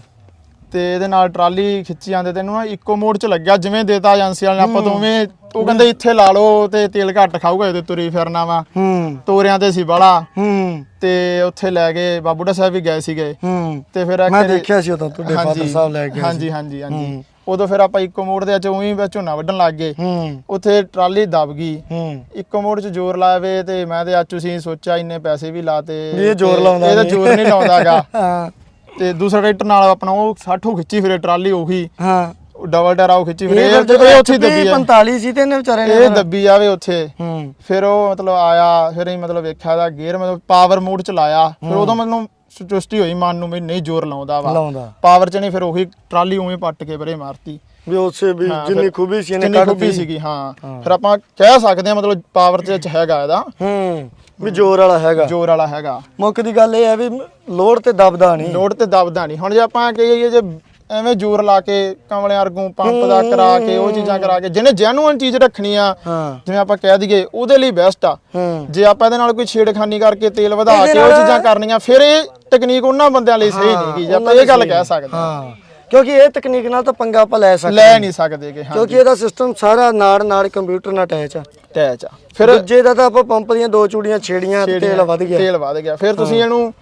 ਤੇ ਇਹਦੇ ਨਾਲ ਟਰਾਲੀ ਖਿੱਚੀ ਜਾਂਦੇ ਤੈਨੂੰ ਨਾ ਇਕੋ ਮੋਡ 'ਚ ਲੱਗਿਆ ਜਿਵੇਂ ਦੇਤਾ ਏਜੰਸੀ ਵਾਲੇ ਨੇ ਆਪਾਂ ਤੋਂ ਉਵੇਂ ਉਹ ਕਹਿੰਦੇ ਇੱਥੇ ਲਾ ਲਓ ਤੇ ਤੇਲ ਘੱਟ ਖਾਊਗਾ ਇਹਦੇ ਤੁਰੀ ਫਿਰਨਾ ਵਾ। ਹੂੰ। ਤੋਰਿਆਂ ਤੇ ਸੀ ਬੜਾ ਹੂੰ। ਤੇ ਉੱਥੇ ਲੈ ਗਏ ਬਾਬੂੜਾ ਸਾਹਿਬ ਵੀ ਗਏ ਸੀਗੇ। ਹੂੰ। ਤੇ ਫਿਰ ਮੈਂ ਦੇਖਿਆ ਸੀ ਉਦੋਂ ਤੁਹਾਡੇ ਫਾਦਰ ਸਾਹਿਬ ਲੈ ਕੇ ਹਾਂਜੀ। ਹਾਂਜੀ ਹਾਂਜੀ। ਉਦੋਂ ਫਿਰ ਆਪਾਂ ਇਕੋ ਮੋਡ ਦੇ ਵਿੱਚ ਉਹੀ ਵਿੱਚ ਝੋਨਾ ਵੱਢਣ ਲੱਗ ਗਏ। ਹੂੰ। ਉੱਥੇ ਟਰਾਲੀ ਦਬ ਗਈ। ਹੂੰ। ਇੱਕੋ ਮੋੜ 'ਚ ਜ਼ੋਰ ਲਾਇਆ ਵੇ ਤੇ ਮੈਂ ਤੇ ਆਚੂ ਸੀ ਸੋਚਿਆ ਇੰਨੇ ਪੈਸੇ ਵੀ ਲਾਤੇ ਇਹ ਜ਼ੋਰ ਲਾਉਂਦਾ ਇਹਦਾ। ਜ਼ੋਰ ਨਹੀਂ ਲਾਉਂਦਾਗਾ ਹਾਂ। ਤੇ ਦੂਸਰਾ ਟਰੈਕਟਰ ਨਾਲ ਆਪਣਾ ਉਹ 60 ਖਿੱਚੀ ਫਿਰੇ ਟਰਾਲੀ ਉਹੀ। ਹਾਂ। ਡਬਲ ਉਹ ਖਿੱਚੀ ਫਿਰੇ ਇਹ ਇਹ ਜਦੋਂ ਇਹ ਉੱਥੇ ਦੱਬੀ ਆ। 45 ਸੀ ਤੇ ਇਹਨੇ ਵਿਚਾਰੇ ਨੇ ਇਹ ਦੱਬੀ ਜਾਵੇ ਉੱਥੇ। ਹੂੰ। ਫਿਰ ਉਹ ਮਤਲਬ ਆਇਆ ਫਿਰ ਅਸੀਂ ਮਤਲਬ ਵੇਖਿਆ ਦਾ ਗੇਅਰ ਮਤਲਬ ਪਾਵਰ ਮੋਡ ਚ ਲਾਇਆ। ਫਿਰ ਉਦੋਂ ਮੈਨੂੰ ਸੁਚੁਸਤੀ ਹੋਈ ਮਨ ਨੂੰ ਵੀ ਨਹੀਂ ਜ਼ੋਰ ਲਾਉਂਦਾ ਵਾ। ਪਾਵਰ ਚ ਨਹੀਂ ਫਿਰ ਉਹੀ ਟਰਾਲੀ ਉਵੇਂ ਪੱਟ ਕੇ ਪਰੇ ਮਾਰਤੀ। ਵੀ ਉਸੇ ਵੀ ਜਿੰਨੀ ਖੂਬੀ ਸੀ ਇਹਨੇ ਜਿੰਨੀ ਖੂਬੀ ਸੀਗੀ ਹਾਂ। ਫਿਰ ਆਪਾਂ ਕਹਿ ਸਕਦੇ ਹਾਂ ਮਤਲਬ ਪਾਵਰ ਚ ਹੈਗਾ ਇਹਦਾ। ਹੂੰ। ਵੀ ਜ਼ੋਰ ਵਾਲਾ ਹੈਗਾ। ਜ਼ੋਰ ਵਾਲਾ ਹੈਗਾ। ਮੁੱਖ ਦੀ ਗੱਲ ਇਹ ਹੈ ਵੀ ਲੋਡ ਤੇ ਦਬਦਾ ਨਹੀਂ। ਲੋਡ ਤੇ ਦਬਦਾ ਨਹੀਂ। ਹੁਣ ਜੇ ਆਪਾਂ ਕਹੀਏ ਜੇ ਐਵੇਂ ਜ਼ੋਰ ਲਾ ਕੇ ਕਮਲੇ ਵਰਗੂ ਪੰਪ ਦਾ ਕਰਾ ਕੇ ਉਹ ਚੀਜ਼ਾਂ ਕਰਾ ਕੇ ਜਿਹਨੇ ਜੈਨੂਅਨ ਚੀਜ਼ ਰੱਖਣੀ ਆ ਜਿਵੇਂ ਆਪਾਂ ਕਹਿ ਦਈਏ ਉਹਦੇ ਲਈ ਬੈਸਟ ਆ। ਜੇ ਆਪਾਂ ਇਹਦੇ ਨਾਲ ਕੋਈ ਛੇੜਖਾਨੀ ਕਰਕੇ ਤੇਲ ਵਧਾ ਕੇ ਉਹ ਨਾਲ- ਚੀਜ਼ਾਂ ਕਰਨੀਆਂ ਫਿਰ ਇਹ ਟੈਕਨੀਕ ਉਹਨਾਂ ਬੰਦਿਆਂ ਲਈ ਸਹੀ ਨਹੀਂ ਗੀ ਆਪਾਂ ਇਹ ਗੱਲ ਕਹਿ ਸਕਦੇ ਹਾਂ। ਕਿਉਂਕਿ ਇਹ ਤਕਨੀਕ ਨਾਲ ਤਾਂ ਪੰਗਾ ਆਪਾਂ ਲੈ ਸਕਦੇ ਲੈ ਨਹੀਂ ਸਕਦੇਗੇ ਹਾਂ ਕਿਉਂਕਿ ਇਹਦਾ ਸਿਸਟਮ ਸਾਰਾ ਨਾੜ ਨਾੜ ਕੰਪਿਊਟਰ ਨਾਲ ਅਟੈਚ ਆ। ਟੈਚ ਆ। ਫਿਰ ਦੂਜੇ ਦਾ ਤਾਂ ਆਪਾਂ ਪੰਪ ਦੀਆਂ ਦੋ ਚੂੜੀਆਂ ਛੇੜੀਆਂ ਤੇਲ ਵੱਧ ਗਿਆ। ਤੇਲ ਵਧ ਗਿਆ। ਫਿਰ ਤੁਸੀਂ ਇਹਨੂੰ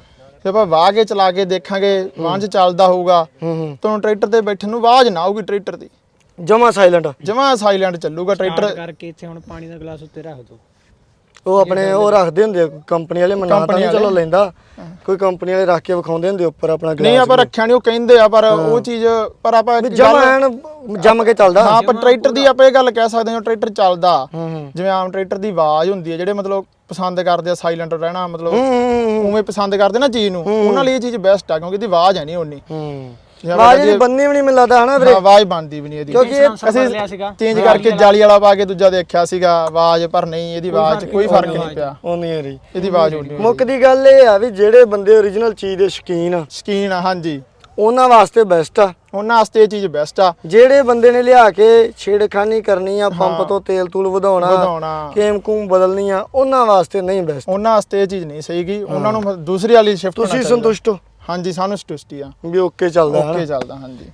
ਜੇ ਆਪਾਂ ਵਾਹ ਕੇ ਚਲਾ ਕੇ ਦੇਖਾਂਗੇ ਵਾਂਝ ਚੱਲਦਾ ਹੋਊਗਾ। ਹੂੰ ਹੂੰ। ਤੁਹਾਨੂੰ ਟਰੈਕਟਰ ਤੇ ਬੈਠਣ ਨੂੰ ਆਵਾਜ਼ ਨਾ ਆਊਗੀ ਟਰੈਕਟਰ ਦੀ। ਜਮਾ ਸਾਇਲੈਂਟ ਜਮਾ ਸਾਇਲੈਂਟ ਚੱਲੂਗਾ ਟਰੈਕਟਰ। ਕਰਕੇ ਇੱਥੇ ਹੁਣ ਪਾਣੀ ਦਾ ਗਲਾਸ ਉੱਤੇ ਰੱਖ ਦੋ ਉਹ ਆਪਣੇ ਉਹ ਰੱਖਦੇ ਹੁੰਦੇ ਕੰਪਨੀ ਵਾਲੇ ਮਨਾ ਤਾਂ ਨਹੀਂ ਚਲੋ। ਲੈਂਦਾ। ਕੋਈ ਕੰਪਨੀ ਵਾਲੇ ਰੱਖ ਕੇ ਵਿਖਾਉਂਦੇ ਹੁੰਦੇ ਉੱਪਰ ਆਪਣਾ ਨਹੀਂ ਆਪਾਂ ਰੱਖਿਆ ਨਹੀਂ ਉਹ ਕਹਿੰਦੇ ਆ ਪਰ ਉਹ ਚੀਜ਼ ਪਰ ਆਪਾਂ ਜਮਾ ਜੰਮ ਕੇ ਚੱਲਦਾ। ਹਾਂ ਪਰ ਟਰੈਕਟਰ ਦੀ ਆਪਾਂ ਇਹ ਗੱਲ ਕਹਿ ਸਕਦੇ ਹਾਂ ਟਰੈਕਟਰ ਚੱਲਦਾ। ਜਿਵੇਂ ਆਮ ਟਰੈਕਟਰ ਦੀ ਆਵਾਜ਼ ਹੁੰਦੀ ਹੈ ਜਿਹੜੇ ਮਤਲਬ ਪਸੰਦ ਕਰਦੇ ਆ ਸਾਇਲੈਂਟ ਰਹਿਣਾ ਮਤਲਬ ਉਵੇਂ ਪਸੰਦ ਕਰਦੇ ਨਾ ਚੀਜ਼ ਨੂੰ ਉਹਨਾਂ ਲਈ ਇਹ ਚੀਜ਼ ਬੈਸਟ ਆ ਕਿਉਂਕਿ ਇਹਦੀ ਆਵਾਜ਼ ਹੈ ਨਹੀਂ ਆਪਾਂ ਆਵਾਜ਼ ਕਹੀਏ- ਦੀ ਬੰਨੀ ਵੀ ਨਹੀਂ ਮੈਨੂੰ ਲੱਗਦਾ ਹਨਾ ਵੀਰੇ? ਆਵਾਜ਼ ਬਣਦੀ ਵੀ ਨਹੀਂ ਇਹਦੀ। ਕਿਉਂਕਿ ਇਹ ਅਸੀਂ ਲਿਆ ਸੀਗਾ। ਚੇਂਜ ਕਰਕੇ ਜਾਲੀ ਵਾਲਾ ਪਾ ਕੇ ਦੂਜਾ ਦੇਖਿਆ ਸੀਗਾ ਆਵਾਜ਼ ਪਰ ਨਹੀਂ ਇਹਦੀ ਆਵਾਜ਼ 'ਚ ਕੋਈ ਫ਼ਰਕ ਨਹੀਂ ਪਿਆ। ਉਹ ਨਹੀਂ ਆ ਰਹੀ ਇਹਦੀ ਆਵਾਜ਼ ਉਨੀ ਮੁੱਖ ਦੀ ਗੱਲ ਇਹ ਆ ਵੀ ਜਿਹੜੇ ਬੰਦੇ ਓਰੀਜਨਲ ਚੀਜ਼ ਦੇ ਸ਼ੌਕੀਨ ਆ ਸਕੀਨ ਆ ਹਾਂਜੀ। ਉਹਨਾਂ ਵਾਸਤੇ ਬੈਸਟ ਆ। ਉਹਨਾਂ ਵਾਸਤੇ ਇਹ ਚੀਜ਼ ਬੈਸਟ ਆ। ਜਿਹੜੇ ਬੰਦੇ ਨੇ ਲਿਆ ਕੇ ਛੇੜਖਾਨੀ ਕਰਨੀ ਆ ਪੰਪ ਤੋਂ ਤੇਲ ਤੂਲ ਵਧਾਉਣਾ ਵਧਾਉਣਾ। ਕੇਮ ਕੂਮ ਬਦਲਣੀ ਆ ਉਹਨਾਂ ਵਾਸਤੇ ਨਹੀਂ ਬੈਸਟ ਉਹਨਾਂ ਵਾਸਤੇ ਇਹ ਚੀਜ਼ ਨਹੀਂ ਸਹੀਗੀ ਉਹਨਾਂ ਨੂੰ ਦੂਸਰੀ ਵਾਲੀ ਸ਼ਿਫਟ ਤੁਸੀਂ ਸੰਤੁਸ਼ਟ ਹੋ? ਹਾਂਜੀ ਸਾਨੂੰ ਸੰਤੁਸ਼ਟੀ ਆ। ਵੀ ਓਕੇ ਚੱਲਦਾ ਓਕੇ ਚੱਲਦਾ ਹਾਂਜੀ।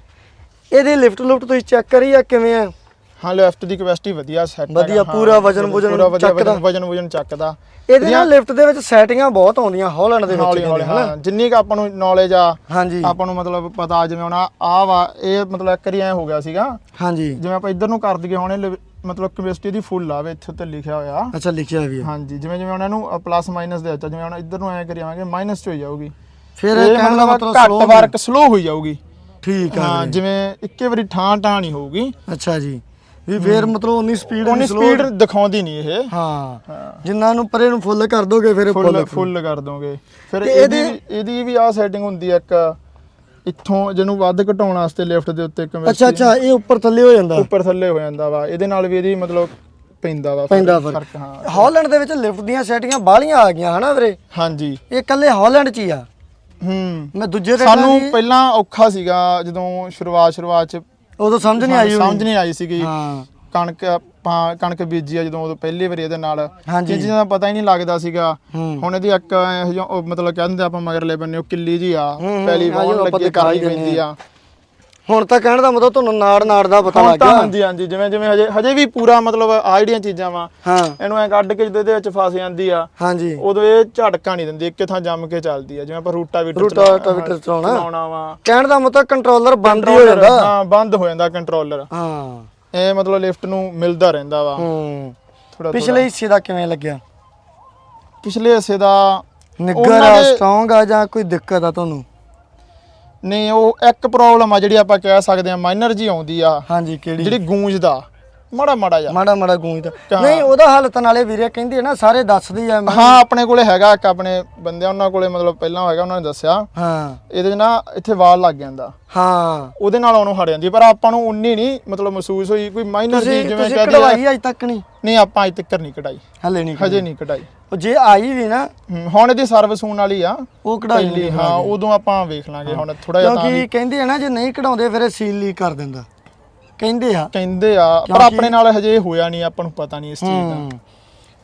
ਇਹਦੀ ਲਿਫਟ ਲੁਫਟ ਤੁਸੀਂ ਚੈੱਕ ਕਰੀ ਆ ਕਿਵੇਂ ਆ? ਹਾਂ ਲੈਫਟ ਦੀ ਕੈਪੈਸਿਟੀ ਵਧੀਆ ਸੈੱਟ ਵਧੀਆ, ਪੂਰਾ ਵਜ਼ਨ ਵੁਜ਼ਨ ਚੱਕਦਾ। ਵਜ਼ਨ ਵਜ਼ਨ ਚੱਕਦਾ। ਇਹਦੇ ਨਾਲ ਲਿਫਟ ਦੇ ਵਿੱਚ ਸੈਟਿੰਗਾਂ ਬਹੁਤ ਆਉਂਦੀਆਂ ਹਾਲੈਂਡ ਦੇ ਵਿੱਚ ਹੌਲੀ ਹੌਲੀ ਕਹਿੰਦੇ, ਹਾਂ ਜਿੰਨੀ ਕ ਆਪਾਂ ਨੂੰ ਨੌਲੇਜ ਆ ਹਾਂਜੀ। ਆਪਾਂ ਨੂੰ ਮਤਲਬ ਪਤਾ ਜਿਵੇਂ ਹੁਣ ਆ ਵਾ ਇਹ ਮਤਲਬ ਇੱਕ ਵਾਰੀ ਐ ਹੋ ਗਿਆ ਸੀਗਾ। ਹਾਂਜੀ। ਜਿਵੇਂ ਆਪਾਂ ਇੱਧਰ ਨੂੰ ਕਰ ਦਈਏ ਹੁਣ ਇਹ ਲਿਵ- ਮਤਲਬ ਕੈਪੈਸਿਟੀ ਦੀ ਫੁੱਲ ਆਵੇ ਇੱਥੇ ਉੱਤੇ ਲਿਖਿਆ ਹੋਇਆ। ਅੱਛਾ ਲਿਖਿਆ ਵੀ ਆ। ਹਾਂਜੀ ਜਿਵੇਂ ਜਿਵੇਂ ਉਹਨਾਂ ਨੂੰ ਪਲੱਸ ਮਾਈਨਸ ਦੇ ਦਿੱਤਾ ਜਿਵੇਂ ਹੁਣ ਇੱਧਰ ਨੂੰ ਐ ਕਰੀ ਆਵਾਂਗੇ ਮਾਈਨਸ ਚ ਹੋ ਜਾਊਗੀ। ਫਿਰ ਇਹ ਕਹਿਣ ਦਾ ਮਤਲਬ ਘੱਟ ਵਰਕ ਸਲੋ ਹੋਈ ਜਾਊਗੀ। ਠੀਕ ਆ ਹਾਂ। ਜਿਵੇਂ ਇੱਕੇ ਵਾਰੀ ਠਾਂ ਠਾਂ ਨਹੀਂ ਹੋਊਗੀ। ਅੱਛਾ ਜੀ। ਵੀ ਫੇਰ ਮਤਲਬ ਉਨੀ ਸਪੀਡ ਉਹਨੀ ਸਪੀਡ ਦਿਖਾਉਂਦੀ ਨਹੀਂ ਇਹ। ਹਾਂ। ਜਿੰਨਾ ਨੂੰ ਪਰੇ ਨੂੰ ਫੁੱਲ ਕਰ ਦੋਗੇ ਫਿਰ ਫੁੱਲ ਫੁੱਲ ਕਰ ਦੋਗੇ। ਫਿਰ ਤੇ ਇਹਦੀ ਇਹਦੇ- ਵੀ- ਆ ਸੈਟਿੰਗ ਹੁੰਦੀ ਹੈ ਇੱਕ। ਇੱਥੋਂ ਜਿਹਨੂੰ ਵੱਧ ਘਟਾਉਣ ਵਾਸਤੇ ਲਿਫਟ ਦੇ ਉੱਤੇ ਕਿਵੇਂ ਅੱਛਾ ਅੱਛਾ ਇਹ ਉੱਪਰ ਥੱਲੇ ਹੋ ਜਾਂਦਾ। ਉੱਪਰ ਥੱਲੇ ਹੋ ਜਾਂਦਾ ਵਾ। ਇਹਦੇ ਨਾਲ ਵੀ ਇਹਦੀ ਮਤਲਬ ਪੈਂਦਾ ਵਾ ਪੈਂਦਾ ਫ਼ਰਕ। ਫ਼ਰਕ। ਹਾਂ। ਹਾਲੈਂਡ ਦੇ ਵਿੱਚ ਲਿਫਟ ਦੀਆਂ ਸੈਟਿੰਗਾਂ ਬਾਹਲੀਆਂ ਆ ਗਈਆਂ ਹਨਾ ਵੀਰੇ? ਹਾਂਜੀ। ਇਹ ਇਕੱਲੇ ਹਾਲੈਂਡ 'ਚ ਹੀ ਆ। ਹੂੰ। ਮੈਂ ਦੂਜੇ ਰੇਟਾਂ ਸਾਨੂੰ ਦੀ ਪਹਿਲਾਂ ਔਖਾ ਸੀਗਾ ਜਦੋਂ ਸ਼ੁਰੂਆਤ ਸ਼ੁਰੂਆਤ ਚ ਉਦੋਂ ਸਮਝ ਨਹੀਂ ਆਈ ਹੋਣੀ। ਸਮਝ ਨਹੀਂ ਆਈ ਸੀਗੀ। ਹਾਂ। ਕਣਕ ਆਪਾਂ ਕਣਕ ਬੀਜੀ ਆ ਜਦੋਂ ਉਦੋਂ ਪਹਿਲੀ ਵਾਰੀ ਇਹਦੇ ਨਾਲ। ਹਾਂਜੀ। ਚੀਜ਼ਾਂ ਦਾ ਪਤਾ ਹੀ ਨਹੀਂ ਲੱਗਦਾ ਸੀਗਾ। ਹੂੰ। ਹੁਣ ਇਹਦੀ ਇੱਕ ਇਹੋ ਜਿਹਾ ਉਹ ਮਤਲਬ ਕਹਿੰਦੇ ਆਪਾਂ ਮਗਰਲੇ ਬੰਨੇ ਉਹ ਕਿੱਲੀ ਜੀ ਆ। ਹੂੰ, ਹੂੰ, ਪਹਿਲੀ ਵਾਹਣ ਆਪਾਂ ਲੱਗੇ ਦਿਖਾਈ ਦਿੰਦੇ ਪੈਂਦੀ ਆ। ਹੁਣ ਤਾਂ ਕਹਿਣ ਦਾ ਮਤਲਬ ਤੁਹਾਨੂੰ ਨਾੜ ਨਾੜ ਦਾ ਪਤਾ ਲੱਗ ਗਿਆ। ਹਾਂਜੀ ਹਾਂਜੀ ਜਿਵੇਂ ਜਿਵੇਂ ਹਜੇ ਹਜੇ ਵੀ ਪੂਰਾ ਮਤਲਬ ਆ ਜਿਹੜੀਆਂ ਚੀਜ਼ਾਂ ਵਾ। ਹਾਂ। ਇਹਨੂੰ ਐ ਕੱਢ ਕੇ ਜਦੋਂ ਇਹਦੇ ਵਿੱਚ ਫਸ ਜਾਂਦੀ ਆ ਹਾਂਜੀ। ਉਦੋਂ ਇਹ ਝਟਕਾ ਨਹੀਂ ਦਿੰਦੀ ਇੱਕੇ ਥਾਂ ਜੰਮ ਕੇ ਚੱਲਦੀ ਆ ਜਿਵੇਂ ਆਪਾਂ ਰੂਟਾ ਵੀਟਰ ਰੂਟਾਵੀਟਰ ਚਲਾਉਣਾ। ਚਲਾਉਣਾ। ਵਾ। ਕਹਿਣ ਦਾ ਮਤਲਬ ਕੰਟਰੋਲਰ ਬੰਦ ਹੀ ਹੋ ਜਾਂਦਾ। ਹਾਂ ਬੰਦ ਹੋ ਜਾਂਦਾ ਕੰਟਰੋਲਰ। ਹਾਂ। ਇਹ ਮਤਲਬ ਲਿਫਟ ਨੂੰ ਮਿਲਦਾ ਰਹਿੰਦਾ ਵਾ। ਹੂੰ। ਥੋੜਾ ਪਿਛਲੇ ਹਿੱਸੇ ਦਾ ਕਿਵੇਂ ਲੱਗਿਆ? ਪਿਛਲੇ ਹਿੱਸੇ ਦਾ ਨਿੱਗਰ ਆ ਸਟਰੋਂਗ ਆ ਜਾਂ ਕੋਈ ਦਿੱਕਤ ਆ ਤੁਹਾਨੂੰ? ਨਹੀਂ ਉਹ ਇੱਕ ਪ੍ਰੋਬਲਮ ਆ ਜਿਹੜੀ ਆਪਾਂ ਕਹਿ ਸਕਦੇ ਆ ਮਾਈਨਰ ਜੀ ਆਉਂਦੀ ਆ ਹਾਂਜੀ ਕਿਹੜੀ? ਜਿਹੜੀ ਗੂੰਜ ਦਾ ਮਾੜਾ ਮਾੜਾ ਜਾ ਮਾੜਾ ਮਾੜਾ ਗੂੰਜਦਾ। ਨਹੀਂ ਉਹਦਾ ਹੱਲ ਤਾਂ ਨਾਲੇ ਵੀਰੇ ਕਹਿੰਦੇ ਨਾ ਸਾਰੇ ਦੱਸਦੀ ਆ ਹਾਂ ਆਪਣੇ ਕੋਲੇ ਹੈਗਾ ਇੱਕ ਆਪਣੇ ਬੰਦੇ ਉਹਨਾਂ ਕੋਲੇ ਮਤਲਬ ਪਹਿਲਾਂ ਹੈਗਾ ਉਹਨਾਂ ਨੇ ਦੱਸਿਆ। ਹਾਂ। ਇਹਦੇ ਨਾ ਇੱਥੇ ਵਾਲ ਲੱਗ ਜਾਂਦਾ। ਹਾਂ। ਉਹਦੇ ਨਾਲ ਉਹਨੂੰ ਹਟ ਜਾਂਦੀ ਪਰ ਆਪਾਂ ਨੂੰ ਉਨੀ ਨਹੀਂ ਮਤਲਬ ਮਹਿਸੂਸ ਹੋਈ ਕੋਈ ਮਾਈਨਰ ਜੀ ਤੁਸੀਂ ਜਿਵੇਂ ਤੁਸੀਂ ਕਹਦੇ ਕਢਵਾਈ ਅਜ ਤੱਕ ਨਹੀਂ? ਨਹੀਂ ਆਪਾਂ ਅਜੇ ਤੱਕ ਨਹੀਂ ਕਢਾਈ। ਹਲੇ ਨਹੀਂ ਹਜੇ ਨਹੀਂ ਕਢਾਈ। ਉਹ ਜੇ ਆਈ ਵੀ ਨਾ ਹੁਣ ਇਹਦੀ ਸਰਵਿਸ ਹੋਣ ਵਾਲੀ ਆ। ਉਹ ਕਢਾਈ ਪਹਿਲੀ ਹਾਂ ਉਦੋਂ ਆਪਾਂ ਵੇਖ ਲਾਂਗੇ ਹੁਣ ਥੋੜਾ ਜਿਹਾ ਤਾਂ ਕਿਉਂਕਿ ਕਹਿੰਦੇ ਆ ਨਾ ਜੇ ਨਹੀਂ ਕਢਾਉਂਦੇ ਫਿਰ ਇਹ ਸੀਲ ਲੀਕ ਕਰ ਦਿੰਦਾ। ਕਹਿੰਦੇ ਆ। ਕਹਿੰਦੇ ਆ ਪਰ ਆਪਣੇ ਨਾਲ ਹਜੇ ਹੋਇਆ ਨਹੀਂ ਆਪਾਂ ਨੂੰ ਪਤਾ ਨਹੀਂ ਇਸ ਚੀਜ਼ ਦਾ। ਹੂੰ।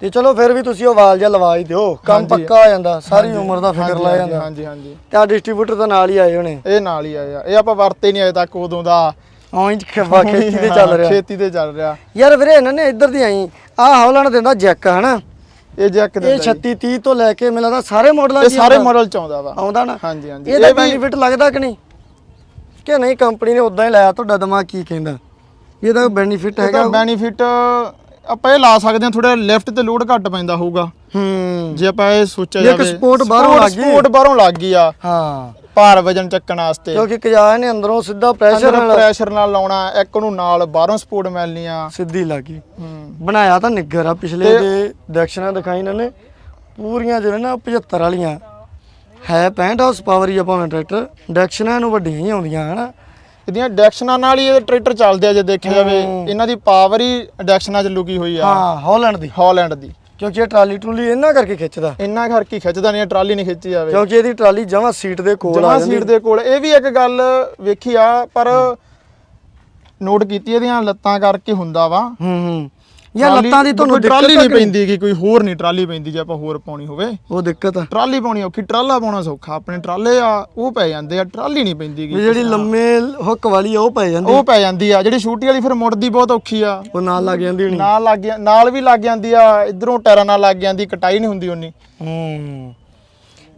ਤੇ ਚਲੋ ਫਿਰ ਵੀ ਤੁਸੀਂ ਉਹ ਵਾਲ ਜਿਹਾ ਲਵਾ ਹੀ ਦਿਓ ਕੰਮ ਪੱਕਾ ਹੋ ਜਾਂਦਾ ਸਾਰੀ ਉਮਰ ਦਾ ਫਿਕਰ ਲੈ ਜਾਂਦਾ। ਹਾਂਜੀ ਹਾਂਜੀ। ਤੇ ਆ ਡਿਸਟ੍ਰੀਬਿਊਟਰ ਤਾਂ ਨਾਲ ਹੀ ਆਏ ਹੋਣੇ। ਇਹ ਨਾਲ ਹੀ ਆਇਆ ਇਹ ਆਪਾਂ ਵਰਤੇ ਨਹੀਂ ਅਜੇ ਤੱਕ ਉਦੋਂ ਦਾ। ਔਂ ਇੰਜ ਖੱਬਾ ਖੇਤੀ ਤੇ ਚੱਲ ਹਾਂ, ਰਿਹਾ। ਖੇਤੀ ਤੇ ਚੱਲ ਰਿਹਾ। ਯਾਰ ਵੀਰੇ ਇਹਨਾਂ ਨੇ ਇੱਧਰ ਦੀ ਆਈ। ਆ ਹੌਲੈਂਡ ਦਿੰਦਾ ਜੈਕ ਹਨਾ? ਇਹ ਜੈਕ ਇਹ ਦੇ 36 30 ਤੋਂ ਲੈ ਕੇ ਮੈਨੂੰ ਲੱਗਦਾ ਸਾਰੇ ਮਾਡਲਾਂ ਇਹ ਹੀ ਸਾਰੇ ਮਾਡਲ ਚ ਆਉਂਦਾ ਵਾ। ਆਉਂਦਾ ਨਾ? ਹਾਂਜੀ ਹਾਂਜੀ। ਇਹ ਵੀ ਬੈਨੀਫਿਟ ਲੱਗਦਾ ਕਿ ਨਹੀਂ? ਕਿ ਨਹੀਂ ਕੰਪਨੀ ਨੇ ਉਦਾਂ ਹੀ ਲਾਇਆ ਤੁਹਾਡਾ ਦਿਮਾਗ ਕੀ ਕਹਿੰਦਾ? ਇਹਦਾ ਬੈਨੀਫਿਟ ਹੈਗਾ? ਬੈਨੀਫਿਟ ਆਪਾਂ ਇਹ ਲਾ ਸਕਦੇ ਹਾਂ ਥੋੜਾ ਲੈਫਟ ਤੇ ਲੋਡ ਘੱਟ ਪੈਂਦਾ ਹੋਊਗਾ। ਹੂੰ। ਜੇ ਆਪਾਂ ਇਹ ਸੋਚਿਆ ਜੇ ਇੱਕ ਜਾਵੇ। support ਬਾਹਰੋਂ ਲੱਗ ਗਈ। ਸਪੋਰਟ ਬਾਹਰੋਂ ਲੱਗ ਗਈ ਆ। ਹਾਂ। ਭਾਰ ਵਜਨ ਚੱਕਣ ਵਾਸਤੇ। ਕਿਉਂਕਿ ਕਜਾ ਨੇ ਅੰਦਰੋਂ ਸਿੱਧਾ ਪ੍ਰੈਸ਼ਰ ਨਾਲ ਪ੍ਰੈਸ਼ਰ ਨਾਲ ਲਾਉਣਾ ਇੱਕ ਨੂੰ ਨਾਲ ਬਾਹਰੋਂ ਸਪੋਰਟ ਮਿਲਣੀ ਆ। ਸਿੱਧੀ ਲੱਗੀ ਹੂੰ। ਬਣਾਇਆ ਤਾਂ ਨਿੱਗਰ ਆ ਪਿਛਲੇ ਦੇ ਦਕਸ਼ਨਾ ਦਿਖਾਈ ਇਹਨਾਂ ਨੇ। ਪੂਰੀਆਂ ਜਿਵੇਂ ਨਾ 75 ਵਾਲੀਆਂ। ਹੈ 65 ਹਾਰਸ ਪਾਵਰ ਹੀ ਆ ਭਾਵੇਂ ਟਰੈਕਟਰ। ਡੈਕਸ਼ਨਾਂ ਨੂੰ ਵੱਡੀਆਂ ਹੀ ਆਉਂਦੀਆਂ ਹਨਾ? ਇਹਦੀਆਂ ਡੈਕਸ਼ਨਾਂ ਨਾਲ ਹੀ ਇਹ ਟਰੈਕਟਰ ਚੱਲਦੇ ਆ ਜੇ ਦੇਖਿਆ ਜਾਵੇ। ਇਹਨਾਂ ਦੀ ਪਾਵਰ ਹੀ ਡੈਕਸ਼ਨਾਂ 'ਚ ਲੁਕੀ ਹੋਈ ਆ। ਹਾਂ ਹਾਲੈਂਡ ਦੀ। ਹਾਲੈਂਡ ਦੀ। ਕਿਉਂਕਿ ਇਹ ਟਰਾਲੀ ਟਰੂਲੀ ਇਹਨਾਂ ਕਰਕੇ ਖਿੱਚਦਾ। ਇੰਨਾ ਕਰਕੇ ਖਿੱਚਦਾ ਨਹੀਂ ਟਰਾਲੀ ਨਹੀਂ ਖਿੱਚੀ ਜਾਵੇ। ਕਿਉਂਕਿ ਇਹਦੀ ਟਰਾਲੀ ਜਮਾਂ ਸੀਟ ਦੇ ਕੋਲ ਆ ਜਮਾ ਸੀਟ ਦੇ ਕੋਲ। ਇਹ ਵੀ ਇੱਕ ਗੱਲ ਵੇਖੀ ਆ ਪਰ ਨੋਟ ਕੀਤੀ ਇਹਦੀਆਂ ਲੱਤਾਂ ਕਰਕੇ ਹੁੰਦਾ ਵਾ। ਹੂੰ ਹੂੰ। ਟਰਾਲੀ- ਲੱਤਾਂ ਦੀ ਤੁਹਾਨੂੰ ਟਰਾਲੀ ਨਹੀਂ ਪੈਂਦੀ ਕਿ ਕੋਈ ਹੋਰ ਨਹੀਂ ਟਰਾਲੀ ਪੈਂਦੀ ਜੇ ਆਪਾਂ ਹੋਰ ਪਾਉਣੀ ਹੋਵੇ। ਉਹ ਦਿੱਕਤ ਆ। ਟਰਾਲੀ ਪਾਉਣੀ ਔਖੀ ਟਰਾਲਾ ਪਾਉਣਾ ਸੌਖਾ ਆਪਣੇ ਟਰਾਲੇ ਆ ਉਹ ਪੈ ਜਾਂਦੇ ਆ ਟਰਾਲੀ ਨਹੀਂ ਪੈਂਦੀ ਗੀ ਜਿਹੜੀ ਲੰਮੇ ਹੁੱਕ ਵਾਲੀ ਆ ਉਹ ਪੈ ਜਾਂਦੀ। ਉਹ ਪੈ ਜਾਂਦੀ ਆ ਜਿਹੜੀ ਛੋਟੀ ਵਾਲੀ ਫਿਰ ਮੁੜਦੀ ਬਹੁਤ ਔਖੀ ਆ। ਉਹ ਨਾਲ ਲੱਗ ਜਾਂਦੀ ਹੋਣੀ। ਨਾਲ ਲੱਗ ਨਾਲ ਵੀ ਲੱਗ ਜਾਂਦੀ ਆ ਇਧਰੋਂ ਟਾਇਰਾਂ ਨਾਲ ਲੱਗ ਜਾਂਦੀ ਕਟਾਈ ਨਹੀਂ ਹੁੰਦੀ ਉਨੀ ਹੂੰ।